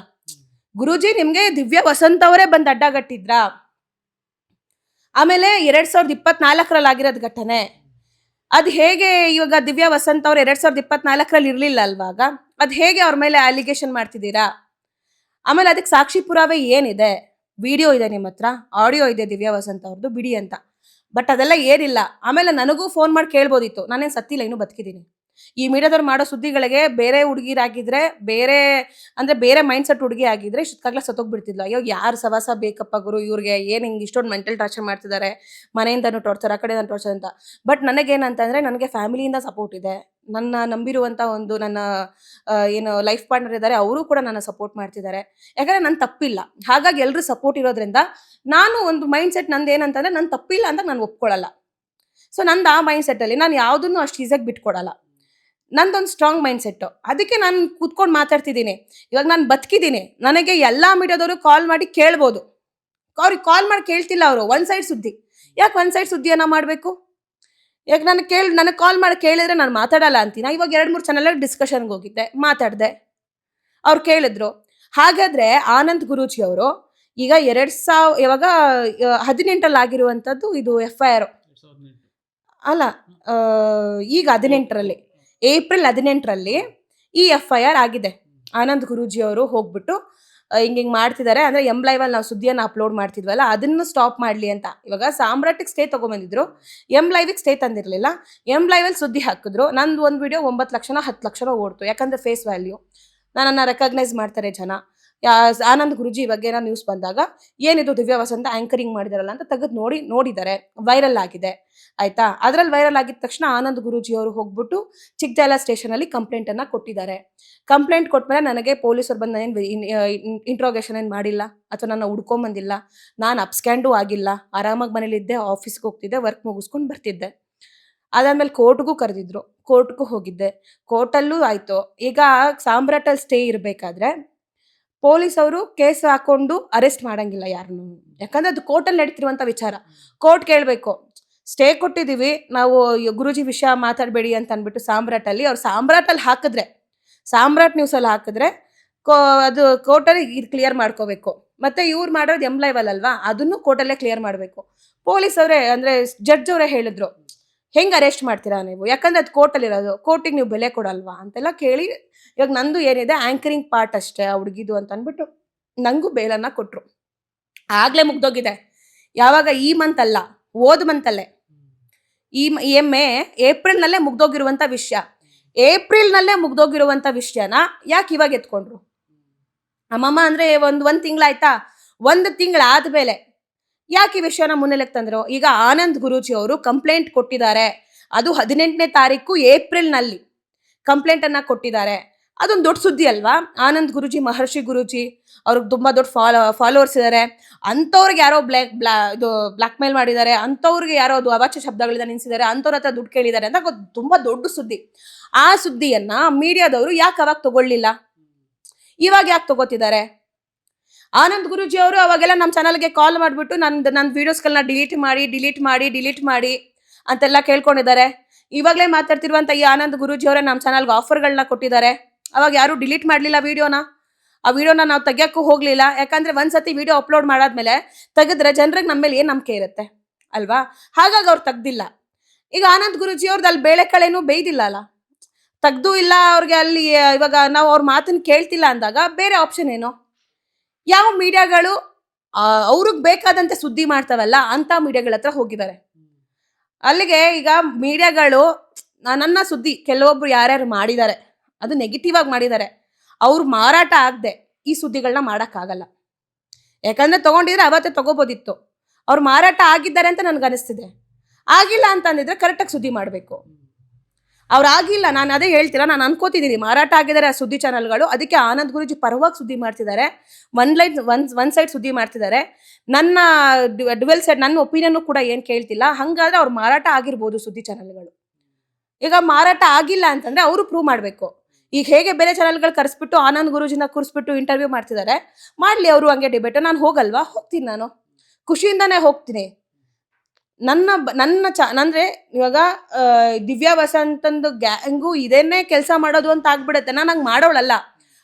ಗುರುಜಿ ನಿಮಗೆ ದಿವ್ಯ ವಸಂತ ಅವರೇ ಬಂದು ಅಡ್ಡಗಟ್ಟಿದ್ರಾ ಆಮೇಲೆ ಎರಡು ಸಾವಿರದ ಇಪ್ಪತ್ನಾಲ್ಕರಲ್ಲಿ ಆಗಿರೋದು ಘಟನೆ. ಅದು ಹೇಗೆ ಇವಾಗ ದಿವ್ಯ ವಸಂತ ಅವ್ರು ಎರಡು ಸಾವಿರದ ಇಪ್ಪತ್ನಾಲ್ಕರಲ್ಲಿ ಇರಲಿಲ್ಲ ಅಲ್ವಾಗ? ಅದು ಹೇಗೆ ಅವ್ರ ಮೇಲೆ ಅಲಿಗೇಷನ್ ಮಾಡ್ತಿದ್ದೀರಾ? ಆಮೇಲೆ ಅದಕ್ಕೆ ಸಾಕ್ಷಿ ಪುರಾವೆ ಏನಿದೆ? ವಿಡಿಯೋ ಇದೆ ನಿಮ್ಮ ಹತ್ರ ಆಡಿಯೋ ಇದೆ ದಿವ್ಯ ವಸಂತ ಅವ್ರದ್ದು ಬಿಡಿ ಅಂತ. ಬಟ್ ಅದೆಲ್ಲ ಏನಿಲ್ಲ. ಆಮೇಲೆ ನನಗೂ ಫೋನ್ ಮಾಡಿ ಕೇಳ್ಬೋದಿತ್ತು. ನಾನೇನು ಸತ್ತಿಲ್ಲ ಇನ್ನೂ ಬದುಕಿದ್ದೀನಿ ಈ ಮೀಡಿಯಾದವ್ರು ಮಾಡೋ ಸುದ್ದಿಗಳಿಗೆ ಬೇರೆ ಹುಡುಗಿರಾಗಿದ್ರೆ, ಬೇರೆ, ಅಂದರೆ ಬೇರೆ ಮೈಂಡ್ ಸೆಟ್ ಹುಡುಗಿ ಆಗಿದ್ರೆ ಇಷ್ಟಕ್ಕಾಗ್ಲೇ ಸತ್ತೋಗ್ಬಿಡ್ತಿದ್ಲು. ಅಯ್ಯೋ, ಯಾರು ಸವಾಸ ಬೇಕಪ್ಪ ಗುರು ಇವ್ರಿಗೆ? ಏನು ಹಿಂಗೆ ಇಷ್ಟೊಂದು ಮೆಂಟಲ್ ಟಾರ್ಚರ್ ಮಾಡ್ತಿದ್ದಾರೆ ಮನೆಯಿಂದನೂ ಟಾರ್ಚರ್ ಆ ಕಡೆಯಿಂದ ಟಾರ್ಚರ್ ಅಂತ. ಬಟ್ ನನಗೇನಂತಂದರೆ, ನನಗೆ ಫ್ಯಾಮಿಲಿಯಿಂದ ಸಪೋರ್ಟ್ ಇದೆ. ನನ್ನ ನಂಬಿರುವಂಥ ಒಂದು ನನ್ನ ಏನು ಲೈಫ್ ಪಾರ್ಟ್ನರ್ ಇದ್ದಾರೆ, ಅವರು ಕೂಡ ನನ್ನ ಸಪೋರ್ಟ್ ಮಾಡ್ತಿದ್ದಾರೆ. ಯಾಕಂದ್ರೆ ನನ್ನ ತಪ್ಪಿಲ್ಲ. ಹಾಗಾಗಿ ಎಲ್ಲರೂ ಸಪೋರ್ಟ್ ಇರೋದ್ರಿಂದ ನಾನು ಒಂದು ಮೈಂಡ್ ಸೆಟ್ ನಂದು ಏನಂತಂದ್ರೆ ನನ್ನ ತಪ್ಪಿಲ್ಲ ಅಂತ ನಾನು ಒಪ್ಕೊಳ್ಳಲ್ಲ ಸೊ ನಂದು ಆ ಮೈಂಡ್ ಸೆಟ್ಟಲ್ಲಿ ನಾನು ಯಾವುದನ್ನು ಅಷ್ಟು ಈಸಿಯಾಗಿ ಬಿಟ್ಕೊಡಲ್ಲ. ನಂದೊಂದು ಸ್ಟ್ರಾಂಗ್ ಮೈಂಡ್ ಸೆಟ್ಟು ಅದಕ್ಕೆ ನಾನು ಕೂತ್ಕೊಂಡು ಮಾತಾಡ್ತಿದ್ದೀನಿ. ಇವಾಗ ನಾನು ಬದುಕಿದ್ದೀನಿ. ನನಗೆ ಎಲ್ಲ ಮೀಡಿಯಾದವರು ಕಾಲ್ ಮಾಡಿ ಕೇಳ್ಬೋದು. ಅವ್ರಿಗೆ ಕಾಲ್ ಮಾಡಿ ಕೇಳ್ತಿಲ್ಲ ಅವರು ಒನ್ ಸೈಡ್ ಸುದ್ದಿ. ಯಾಕೆ ಒನ್ ಸೈಡ್ ಸುದ್ದಿಯನ್ನ ಮಾಡಬೇಕು? ಯಾಕೆ ನಾನು ಕೇಳಿ ನನಗೆ ಕಾಲ್ ಮಾಡಿ ಕೇಳಿದ್ರೆ ನಾನು ಮಾತಾಡಲ್ಲ ಅಂತೀನ? ಇವಾಗ ಎರಡು, ಮೂರು ಚಾನಲಲ್ಲಿ ಡಿಸ್ಕಷನ್ಗೆ ಹೋಗಿದ್ದೆ, ಮಾತಾಡಿದೆ. ಅವ್ರು ಕೇಳಿದ್ರು, ಹಾಗಾದರೆ ಆನಂದ್ ಗುರೂಜಿ ಅವರು ಈಗ ಎರಡು ಸಾವ್, ಇವಾಗ ಹದಿನೆಂಟಲ್ಲಿ ಆಗಿರುವಂಥದ್ದು ಇದು ಎಫ್ ಐ ಆರ್ ಅಲ್ಲ ಈಗ ಹದಿನೆಂಟರಲ್ಲಿ, ಏಪ್ರಿಲ್ ಹದಿನೆಂಟರಲ್ಲಿ ಈ ಎಫ್ ಐ ಆರ್ ಆಗಿದೆ. ಆನಂದ್ ಗುರೂಜಿ ಅವರು ಹೋಗ್ಬಿಟ್ಟು ಹಿಂಗೆ ಹಿಂಗೆ ಮಾಡ್ತಿದ್ದಾರೆ ಅಂದರೆ ಎಂ ಲೈವಲ್ಲಿ ನಾವು ಸುದ್ದಿಯನ್ನು ಅಪ್ಲೋಡ್ ಮಾಡ್ತಿದ್ವಲ್ಲ, ಅದನ್ನು ಸ್ಟಾಪ್ ಮಾಡಲಿ ಅಂತ. ಇವಾಗ ಸಾಮ್ರಾಟಿಗೆ ಸ್ಟೇ ತೊಗೊಂಬಂದಿದ್ರು. ಎಂ ಲೈವಿಗೆ ಸ್ಟೇ ತಂದಿರಲಿಲ್ಲ. ಎಂ ಲೈವಲ್ಲಿ ಸುದ್ದಿ ಹಾಕಿದ್ರು. ನಂದು ಒಂದು ವಿಡಿಯೋ ಒಂಬತ್ತು ಲಕ್ಷನೋ ಹತ್ತು ಲಕ್ಷನೋ ಓಡ್ತು. ಯಾಕಂದರೆ ಫೇಸ್ ವ್ಯಾಲ್ಯೂ ನನ್ನನ್ನು ರೆಕಗ್ನೈಸ್ ಮಾಡ್ತಾರೆ ಜನ. ಆನಂದ್ ಗುರುಜಿ ಬಗ್ಗೆ ನ್ಯೂಸ್ ಬಂದಾಗ, ಏನಿದು ದಿವ್ಯ ವಸಂತ ಆಂಕರಿಂಗ್ ಮಾಡಿದಾರಲ್ಲ ಅಂತ ತೆಗೆದು ನೋಡಿ, ನೋಡಿದ್ದಾರೆ. ವೈರಲ್ ಆಗಿದೆ. ಆಯ್ತಾ? ಅದ್ರಲ್ಲಿ ವೈರಲ್ ಆಗಿದ ತಕ್ಷಣ ಆನಂದ್ ಗುರುಜಿ ಅವರು ಹೋಗ್ಬಿಟ್ಟು ಚಿಕ್ಕಜಾಲ ಕಂಪ್ಲೇಂಟ್ ಅನ್ನ ಕೊಟ್ಟಿದ್ದಾರೆ. ಕಂಪ್ಲೇಂಟ್ ಕೊಟ್ಮೇಲೆ ನನಗೆ ಪೊಲೀಸರು ಬಂದು ಏನು ಇಂಟ್ರೋಗೇಷನ್ ಏನು ಮಾಡಿಲ್ಲ? ಅಥವಾ ನನ್ನ ಹುಡ್ಕೊಂಬಂದಿಲ್ಲ ನಾನು ಅಪ್ಸ್ಕ್ಯಾಂಡು ಆಗಿಲ್ಲ. ಆರಾಮಾಗಿ ಮನೇಲಿದ್ದೆ ಆಫೀಸ್ಗೆ ಹೋಗ್ತಿದ್ದೆ ವರ್ಕ್ ಮುಗಿಸ್ಕೊಂಡು ಬರ್ತಿದ್ದೆ. ಅದಾದ್ಮೇಲೆ ಕೋರ್ಟ್ಗೂ ಕರೆದಿದ್ರು. ಕೋರ್ಟ್ಗೂ ಹೋಗಿದ್ದೆ. ಕೋರ್ಟಲ್ಲೂ ಆಯಿತು. ಈಗ ಸಾಮ್ರಾಟಲ್ಲಿ ಸ್ಟೇ ಇರಬೇಕಾದ್ರೆ ಪೊಲೀಸ್ ಅವರು ಕೇಸ್ ಹಾಕೊಂಡು ಅರೆಸ್ಟ್ ಮಾಡಂಗಿಲ್ಲ ಯಾರನ್ನು ಯಾಕಂದ್ರೆ ಅದು ಕೋರ್ಟಲ್ಲಿ ನಡೀತಿರುವಂಥ ವಿಚಾರ. ಕೋರ್ಟ್ ಕೇಳಬೇಕು, ಸ್ಟೇ ಕೊಟ್ಟಿದ್ದೀವಿ, ನಾವು ಗುರುಜಿ ವಿಷಯ ಮಾತಾಡಬೇಡಿ ಅಂತ ಅಂದ್ಬಿಟ್ಟು ಸಾಮ್ರಾಟಲ್ಲಿ ಅವ್ರು ಸಾಮ್ರಾಟಲ್ಲಿ ಹಾಕಿದ್ರೆ, ಸಾಮ್ರಾಟ್ ನ್ಯೂಸಲ್ಲಿ ಹಾಕಿದ್ರೆ ಕೋ ಅದು ಕೋರ್ಟಲ್ಲಿ ಇದು ಕ್ಲಿಯರ್ ಮಾಡ್ಕೋಬೇಕು. ಮತ್ತೆ ಇವ್ರು ಮಾಡೋದು ಎಂಪ್ಲಾಯ್ವಲ್ ಅಲ್ವಾ, ಅದನ್ನು ಕೋರ್ಟಲ್ಲೇ ಕ್ಲಿಯರ್ ಮಾಡಬೇಕು. ಪೊಲೀಸ್ ಅವರೇ ಅಂದರೆ ಜಡ್ಜ್ ಅವರೇ ಹೇಳಿದ್ರು, ಹೆಂಗೆ ಅರೆಸ್ಟ್ ಮಾಡ್ತೀರಾ ನೀವು? ಯಾಕಂದ್ರೆ ಅದು ಕೋರ್ಟಲ್ಲಿರೋದು, ಕೋರ್ಟಿಗೆ ನೀವು ಬೆಲೆ ಕೊಡಲ್ವಾ? ಅಂತೆಲ್ಲ ಕೇಳಿ ಇವಾಗ ನಂದು ಏನಿದೆ ಆಂಕರಿಂಗ್ ಪಾರ್ಟ್ ಅಷ್ಟೇ ಆ ಹುಡುಗಿದು ಅಂತ ಅಂದ್ಬಿಟ್ಟು ನನಗೂ ಬೇಲನ್ನು ಕೊಟ್ಟರು ಆಗಲೇ ಮುಗ್ದೋಗಿದೆ. ಯಾವಾಗ ಈ ಮಂತ್ ಅಲ್ಲ ಓದ್ ಮಂತಲ್ಲೇ ಈ ಎಮ್ಮೆ ಏಪ್ರಿಲ್ನಲ್ಲೇ ಮುಗ್ದೋಗಿರುವಂಥ ವಿಷಯ. ಏಪ್ರಿಲ್ನಲ್ಲೇ ಮುಗ್ದೋಗಿರುವಂಥ ವಿಷಯನ ಯಾಕೆ ಇವಾಗ ಎತ್ಕೊಂಡ್ರು? ಅಮ್ಮಮ್ಮ ಅಂದರೆ ಒಂದು ಒಂದು ತಿಂಗಳಾಯ್ತಾ? ಒಂದು ತಿಂಗಳಾದ್ಮೇಲೆ ಯಾಕೆ ಈ ವಿಷಯನ ಮುನ್ನೆಲೆಗೆ ತಂದರು? ಈಗ ಆನಂದ್ ಗುರೂಜಿ ಅವರು ಕಂಪ್ಲೇಂಟ್ ಕೊಟ್ಟಿದ್ದಾರೆ. ಅದು ಹದಿನೆಂಟನೇ ತಾರೀಕು ಏಪ್ರಿಲ್ನಲ್ಲಿ. ಕಂಪ್ಲೇಂಟನ್ನು ಕೊಟ್ಟಿದ್ದಾರೆ. ಅದೊಂದು ದೊಡ್ಡ ಸುದ್ದಿ ಅಲ್ವಾ? ಆನಂದ್ ಗುರುಜಿ, ಮಹರ್ಷಿ ಗುರುಜಿ ಅವ್ರಿಗೆ ತುಂಬ ದೊಡ್ಡ ಫಾಲೋ ಫಾಲೋವರ್ಸ್ ಇದ್ದಾರೆ ಅಂಥವ್ರಿಗೆ ಯಾರೋ ಬ್ಲ್ಯಾಕ್ ಬ್ಲಾ, ಇದು ಬ್ಲ್ಯಾಕ್ ಮೇಲ್ ಮಾಡಿದ್ದಾರೆ. ಅಂಥವ್ರಿಗೆ ಯಾರೋ ಅದು ಅವಾಚ್ಯ ಶಬ್ದಗಳಿಂದ ನಿನ್ಸಿದ್ದಾರೆ. ಅಂಥವ್ರ ಹತ್ರ ದುಡ್ಡು ಕೇಳಿದ್ದಾರೆ ಅಂತ ತುಂಬ ದೊಡ್ಡ ಸುದ್ದಿ. ಆ ಸುದ್ದಿಯನ್ನ ಮೀಡಿಯಾದವರು ಯಾಕೆ ಅವಾಗ ತಗೊಳ್ಳಿಲ್ಲ? ಇವಾಗ ಯಾಕೆ ತಗೋತಿದ್ದಾರೆ? ಆನಂದ್ ಗುರುಜಿ ಅವರು ಅವಾಗೆಲ್ಲ ನಮ್ಮ ಚಾನಲ್ಗೆ ಕಾಲ್ ಮಾಡಿಬಿಟ್ಟು ನನ್ನ ನನ್ನ ವೀಡಿಯೋಸ್ಗಳನ್ನ ಡಿಲೀಟ್ ಮಾಡಿ ಡಿಲೀಟ್ ಮಾಡಿ ಡಿಲೀಟ್ ಮಾಡಿ ಅಂತೆಲ್ಲ ಕೇಳ್ಕೊಂಡಿದ್ದಾರೆ. ಇವಾಗಲೇ ಮಾತಾಡ್ತಿರುವಂಥ ಈ ಆನಂದ್ ಗುರುಜಿ ಅವರೇ ನಮ್ಮ ಚಾನಲ್ಗೆ ಆಫರ್ಗಳನ್ನ ಕೊಟ್ಟಿದ್ದಾರೆ. ಅವಾಗ ಯಾರು ಡಿಲೀಟ್ ಮಾಡಲಿಲ್ಲ ವಿಡಿಯೋನ. ಆ ವಿಡಿಯೋನ ನಾವು ತೆಗಿಯೋಕ್ಕೂ ಹೋಗಲಿಲ್ಲ. ಯಾಕಂದ್ರೆ ಒಂದ್ಸತಿ ವಿಡಿಯೋ ಅಪ್ಲೋಡ್ ಮಾಡಾದ್ಮೇಲೆ ತೆಗೆದ್ರೆ ಜನರಿಗೆ ನಮ್ಮ ಮೇಲೆ ಏನು ನಂಬಿಕೆ ಇರುತ್ತೆ? ಅಲ್ವಾ? ಹಾಗಾಗಿ ಅವ್ರು ತೆಗ್ದಿಲ್ಲ. ಈಗ ಆನಂದ್ ಗುರುಜಿ ಅವ್ರದ್ದು ಅಲ್ಲಿ ಬೇಳೆಕಳೆನೂ ಬೇಯ್ದಿಲ್ಲ ಅಲ್ಲ? ತೆಗ್ದು ಇಲ್ಲ ಅವ್ರಿಗೆ ಅಲ್ಲಿ, ಇವಾಗ ನಾವು ಅವ್ರ ಮಾತನ್ನ ಕೇಳ್ತಿಲ್ಲ ಅಂದಾಗ ಬೇರೆ ಆಪ್ಷನ್ ಏನು? ಯಾವ ಮೀಡಿಯಾಗಳು ಅವ್ರಿಗೆ ಬೇಕಾದಂತೆ ಸುದ್ದಿ ಮಾಡ್ತಾವಲ್ಲ ಅಂತ ಮೀಡಿಯಾಗಳ ಹತ್ರ ಹೋಗಿದ್ದಾರೆ. ಅಲ್ಲಿಗೆ ಈಗ ಮೀಡಿಯಾಗಳು ನನ್ನ ಸುದ್ದಿ, ಕೆಲವೊಬ್ರು ಯಾರ್ಯಾರು ಮಾಡಿದ್ದಾರೆ. ಅದು ನೆಗೆಟಿವ್ ಆಗಿ ಮಾಡಿದ್ದಾರೆ ಅವ್ರು ಮಾರಾಟ ಆಗದೆ ಈ ಸುದ್ದಿಗಳನ್ನ ಮಾಡೋಕ್ಕಾಗಲ್ಲ. ಯಾಕಂದ್ರೆ ತಗೊಂಡಿದ್ರೆ ಅವತ್ತೇ ತಗೋಬೋದಿತ್ತು. ಅವ್ರು ಮಾರಾಟ ಆಗಿದ್ದಾರೆ ಅಂತ ನನ್ಗೆ ಅನಿಸ್ತಿದೆ. ಆಗಿಲ್ಲ ಅಂತಂದಿದ್ರೆ ಕರೆಕ್ಟಾಗಿ ಸುದ್ದಿ ಮಾಡಬೇಕು. ಅವ್ರು ಆಗಿಲ್ಲ, ನಾನು ಅದೇ ಹೇಳ್ತೀರ, ನಾನು ಅನ್ಕೋತಿದ್ದೀನಿ ಮಾರಾಟ ಆಗಿದ್ದಾರೆ ಆ ಸುದ್ದಿ ಚಾನಲ್ಗಳು ಅದಕ್ಕೆ ಆನಂದ್ ಗುರುಜಿ ಪರವಾಗಿ ಸುದ್ದಿ ಮಾಡ್ತಿದ್ದಾರೆ. One line one one side ಸುದ್ದಿ ಮಾಡ್ತಿದ್ದಾರೆ. ನನ್ನ ಡುವೆಲ್ ಸೈಡ್ ನನ್ನ ಒಪಿನಿಯನ್ನು ಕೂಡ ಏನು ಕೇಳ್ತಿಲ್ಲ. ಹಂಗಾದ್ರೆ ಅವ್ರು ಮಾರಾಟ ಆಗಿರ್ಬೋದು ಸುದ್ದಿ ಚಾನಲ್ಗಳು ಈಗ ಮಾರಾಟ ಆಗಿಲ್ಲ ಅಂತಂದ್ರೆ ಅವರು ಪ್ರೂವ್ ಮಾಡಬೇಕು. ಈಗ ಹೇಗೆ ಬೇರೆ ಚಾನಲ್ಗಳು ಕರೆಸ್ಬಿಟ್ಟು ಆನಂದ್ ಗುರುಜಿನ ಕೂರಿಸ್ಬಿಟ್ಟು ಇಂಟರ್ವ್ಯೂ ಮಾಡ್ತಿದ್ದಾರೆ ಮಾಡಲಿ ಅವರು ಹಂಗೆ ಡಿಬೇಟ್ ನಾನು ಹೋಗಲ್ವಾ? ಹೋಗ್ತೀನಿ ನಾನು. ಖುಷಿಯಿಂದನೇ ಹೋಗ್ತೀನಿ. ನನ್ನ ನನ್ನ ಚ ಅಂದ್ರೆ ಇವಾಗ ದಿವ್ಯಾ ವಸಂತಂದು ಗ್ಯಾಂಗು ಇದನ್ನೇ ಕೆಲಸ ಮಾಡೋದು ಅಂತ ಆಗ್ಬಿಡುತ್ತೆ. ನಾನು ಹಂಗೆ ಮಾಡೋಳಲ್ಲ.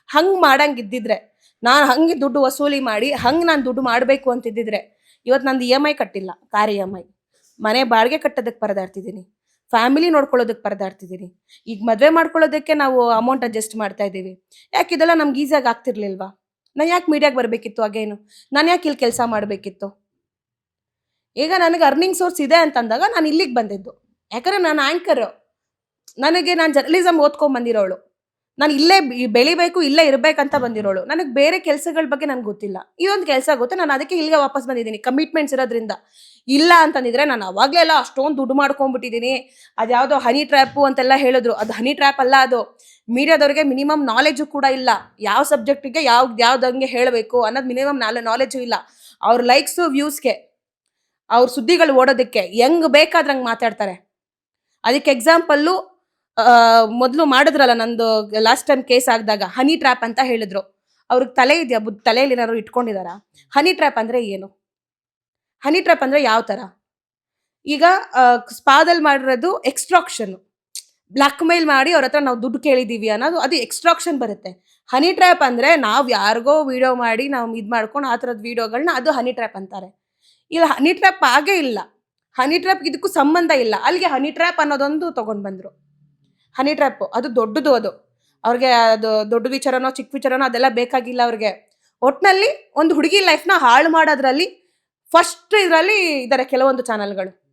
ಹಂಗೆ ಮಾಡಂಗೆ ಇದ್ದಿದ್ರೆ. ನಾನು ಹಂಗೆ ದುಡ್ಡು ವಸೂಲಿ ಮಾಡಿ ಹಂಗೆ ನಾನು ದುಡ್ಡು ಮಾಡಬೇಕು ಅಂತಿದ್ದಿದ್ರೆ ಇವತ್ತು ನಂದು ಇ ಎಂ ಐ ಕಟ್ಟಿಲ್ಲ. ಕಾರ್ ಇ ಎಂ ಐ ಮನೆ ಬಾಡಿಗೆ ಕಟ್ಟೋದಕ್ಕೆ ಪರದಾಡ್ತಿದ್ದೀನಿ. ಫ್ಯಾಮಿಲಿ ನೋಡ್ಕೊಳ್ಳೋದಕ್ಕೆ ಪರದಾಡ್ತಿದ್ದೀರಿ. ಈಗ ಮದುವೆ ಮಾಡ್ಕೊಳ್ಳೋದಕ್ಕೆ ನಾವು ಅಮೌಂಟ್ ಅಡ್ಜಸ್ಟ್ ಮಾಡ್ತಾ ಇದ್ದೀವಿ. ಯಾಕೆ ಇದೆಲ್ಲ ನಮ್ಗೆ ಈಸಿಯಾಗಿ ಆಗ್ತಿರ್ಲಿಲ್ವಾ? ನಾನು ಯಾಕೆ ಮೀಡಿಯಾಗೆ ಬರಬೇಕಿತ್ತು ಅಗೇನು ನಾನು ಯಾಕೆ ಇಲ್ಲಿ ಕೆಲಸ ಮಾಡಬೇಕಿತ್ತು? ಈಗ ನನಗೆ ಅರ್ನಿಂಗ್ ಸೋರ್ಸ್ ಇದೆ ಅಂತಂದಾಗ ನಾನು ಇಲ್ಲಿಗೆ ಬಂದಿದ್ದು. ಯಾಕಂದ್ರೆ ನಾನು ಆ್ಯಂಕರು ನನಗೆ ನಾನು ಜರ್ನಲಿಸಮ್ ಓದ್ಕೊಂಡ್ ಬಂದಿರೋಳು. ನಾನು ಇಲ್ಲೇ ಬೆಳಿಬೇಕು, ಇಲ್ಲೇ ಇರಬೇಕಂತ ಬಂದಿರೋಳು. ನನಗೆ ಬೇರೆ ಕೆಲಸಗಳ ಬಗ್ಗೆ ನನಗೆ ಗೊತ್ತಿಲ್ಲ. ಇದೊಂದು ಕೆಲಸ ಗೊತ್ತೆ ನಾನು ಅದಕ್ಕೆ ಇಲ್ಲಿಗೆ ವಾಪಸ್ ಬಂದಿದ್ದೀನಿ. ಕಮಿಟ್ಮೆಂಟ್ಸ್ ಇರೋದ್ರಿಂದ. ಇಲ್ಲ ಅಂತಂದಿದ್ರೆ ನಾನು ಅವಾಗಲೇ ಎಲ್ಲ ಅಷ್ಟೊಂದು ದುಡ್ಡು ಮಾಡ್ಕೊಂಡ್ಬಿಟ್ಟಿದ್ದೀನಿ ಅದ್ಯಾವುದೋ ಹನಿ ಟ್ರ್ಯಾಪು ಅಂತೆಲ್ಲ ಹೇಳಿದ್ರು. ಅದು ಹನಿ ಟ್ರ್ಯಾಪ್ ಅಲ್ಲ ಅದು. ಮೀಡಿಯಾದವ್ರಿಗೆ ಮಿನಿಮಮ್ ನಾಲೆಜು ಕೂಡ ಇಲ್ಲ. ಯಾವ ಸಬ್ಜೆಕ್ಟಿಗೆ ಯಾವ, ಯಾವ್ದಂಗೆ ಹೇಳಬೇಕು ಅನ್ನೋದು ಮಿನಿಮಮ್ ನಾಲೆ ನಾಲೆಜು ಇಲ್ಲ. ಅವ್ರ ಲೈಕ್ಸು ವ್ಯೂಸ್ಗೆ ಅವ್ರ ಸುದ್ದಿಗಳು ಓಡೋದಕ್ಕೆ ಹೆಂಗ್ ಬೇಕಾದ್ರಂಗೆ ಮಾತಾಡ್ತಾರೆ. ಅದಕ್ಕೆ ಎಕ್ಸಾಂಪಲ್ಲು ಮೊದಲು ಮಾಡಿದ್ರಲ್ಲ ನಂದು ಲಾಸ್ಟ್ ಟೈಮ್ ಕೇಸ್ ಆಗಿದಾಗ ಹನಿ ಟ್ರ್ಯಾಪ್ ಅಂತ ಹೇಳಿದ್ರು. ಅವ್ರಿಗೆ ತಲೆ ಇದೆಯಾ? ಬುದ್ಧ ತಲೆಯಲ್ಲಿ ಏನಾದ್ರು ಇಟ್ಕೊಂಡಿದಾರ? ಹನಿ ಟ್ರ್ಯಾಪ್ ಅಂದ್ರೆ ಏನು? ಹನಿ ಟ್ರ್ಯಾಪ್ ಅಂದ್ರೆ ಯಾವ ತರ? ಈಗ ಸ್ಪಾದಲ್ಲಿ ಮಾಡಿರೋದು ಎಕ್ಸ್ಟ್ರಾಕ್ಷನ್ ಬ್ಲ್ಯಾಕ್ ಮೇಲ್ ಮಾಡಿ ಅವ್ರ ಹತ್ರ ನಾವು ದುಡ್ಡು ಕೇಳಿದೀವಿ ಅನ್ನೋದು, ಅದು ಎಕ್ಸ್ಟ್ರಾಕ್ಷನ್ ಬರುತ್ತೆ. ಹನಿ ಟ್ರ್ಯಾಪ್ ಅಂದ್ರೆ ನಾವು ಯಾರಿಗೋ ವಿಡಿಯೋ ಮಾಡಿ ನಾವು ಇದು ಮಾಡ್ಕೊಂಡು ಆ ಥರದ ವಿಡಿಯೋಗಳನ್ನ ಅದು ಹನಿ ಟ್ರ್ಯಾಪ್ ಅಂತಾರೆ. ಇಲ್ಲ ಹನಿ ಟ್ರ್ಯಾಪ್ ಆಗೇ ಇಲ್ಲ. ಹನಿ ಟ್ರ್ಯಾಪ್ ಇದಕ್ಕೂ ಸಂಬಂಧ ಇಲ್ಲ. ಅಲ್ಲಿಗೆ ಹನಿ ಟ್ರ್ಯಾಪ್ ಅನ್ನೋದೊಂದು ತಗೊಂಡ್ ಬಂದ್ರು. ಹನಿ ಟ್ರ್ಯಾಪ್, ಅದು ದೊಡ್ಡದು ಅದು. ಅವ್ರಿಗೆ ಅದು ದೊಡ್ಡ ವಿಚಾರನೋ, ಚಿಕ್ಕ ವಿಚಾರನೋ ಅದೆಲ್ಲ ಬೇಕಾಗಿಲ್ಲ ಅವ್ರಿಗೆ. ಒಟ್ನಲ್ಲಿ ಒಂದು ಹುಡುಗಿ ಲೈಫ್ನ ಹಾಳು ಮಾಡೋದ್ರಲ್ಲಿ ಫಸ್ಟ್ ಇದರಲ್ಲಿ ಇದ್ದಾರೆ ಕೆಲವೊಂದು ಚಾನಲ್ಗಳು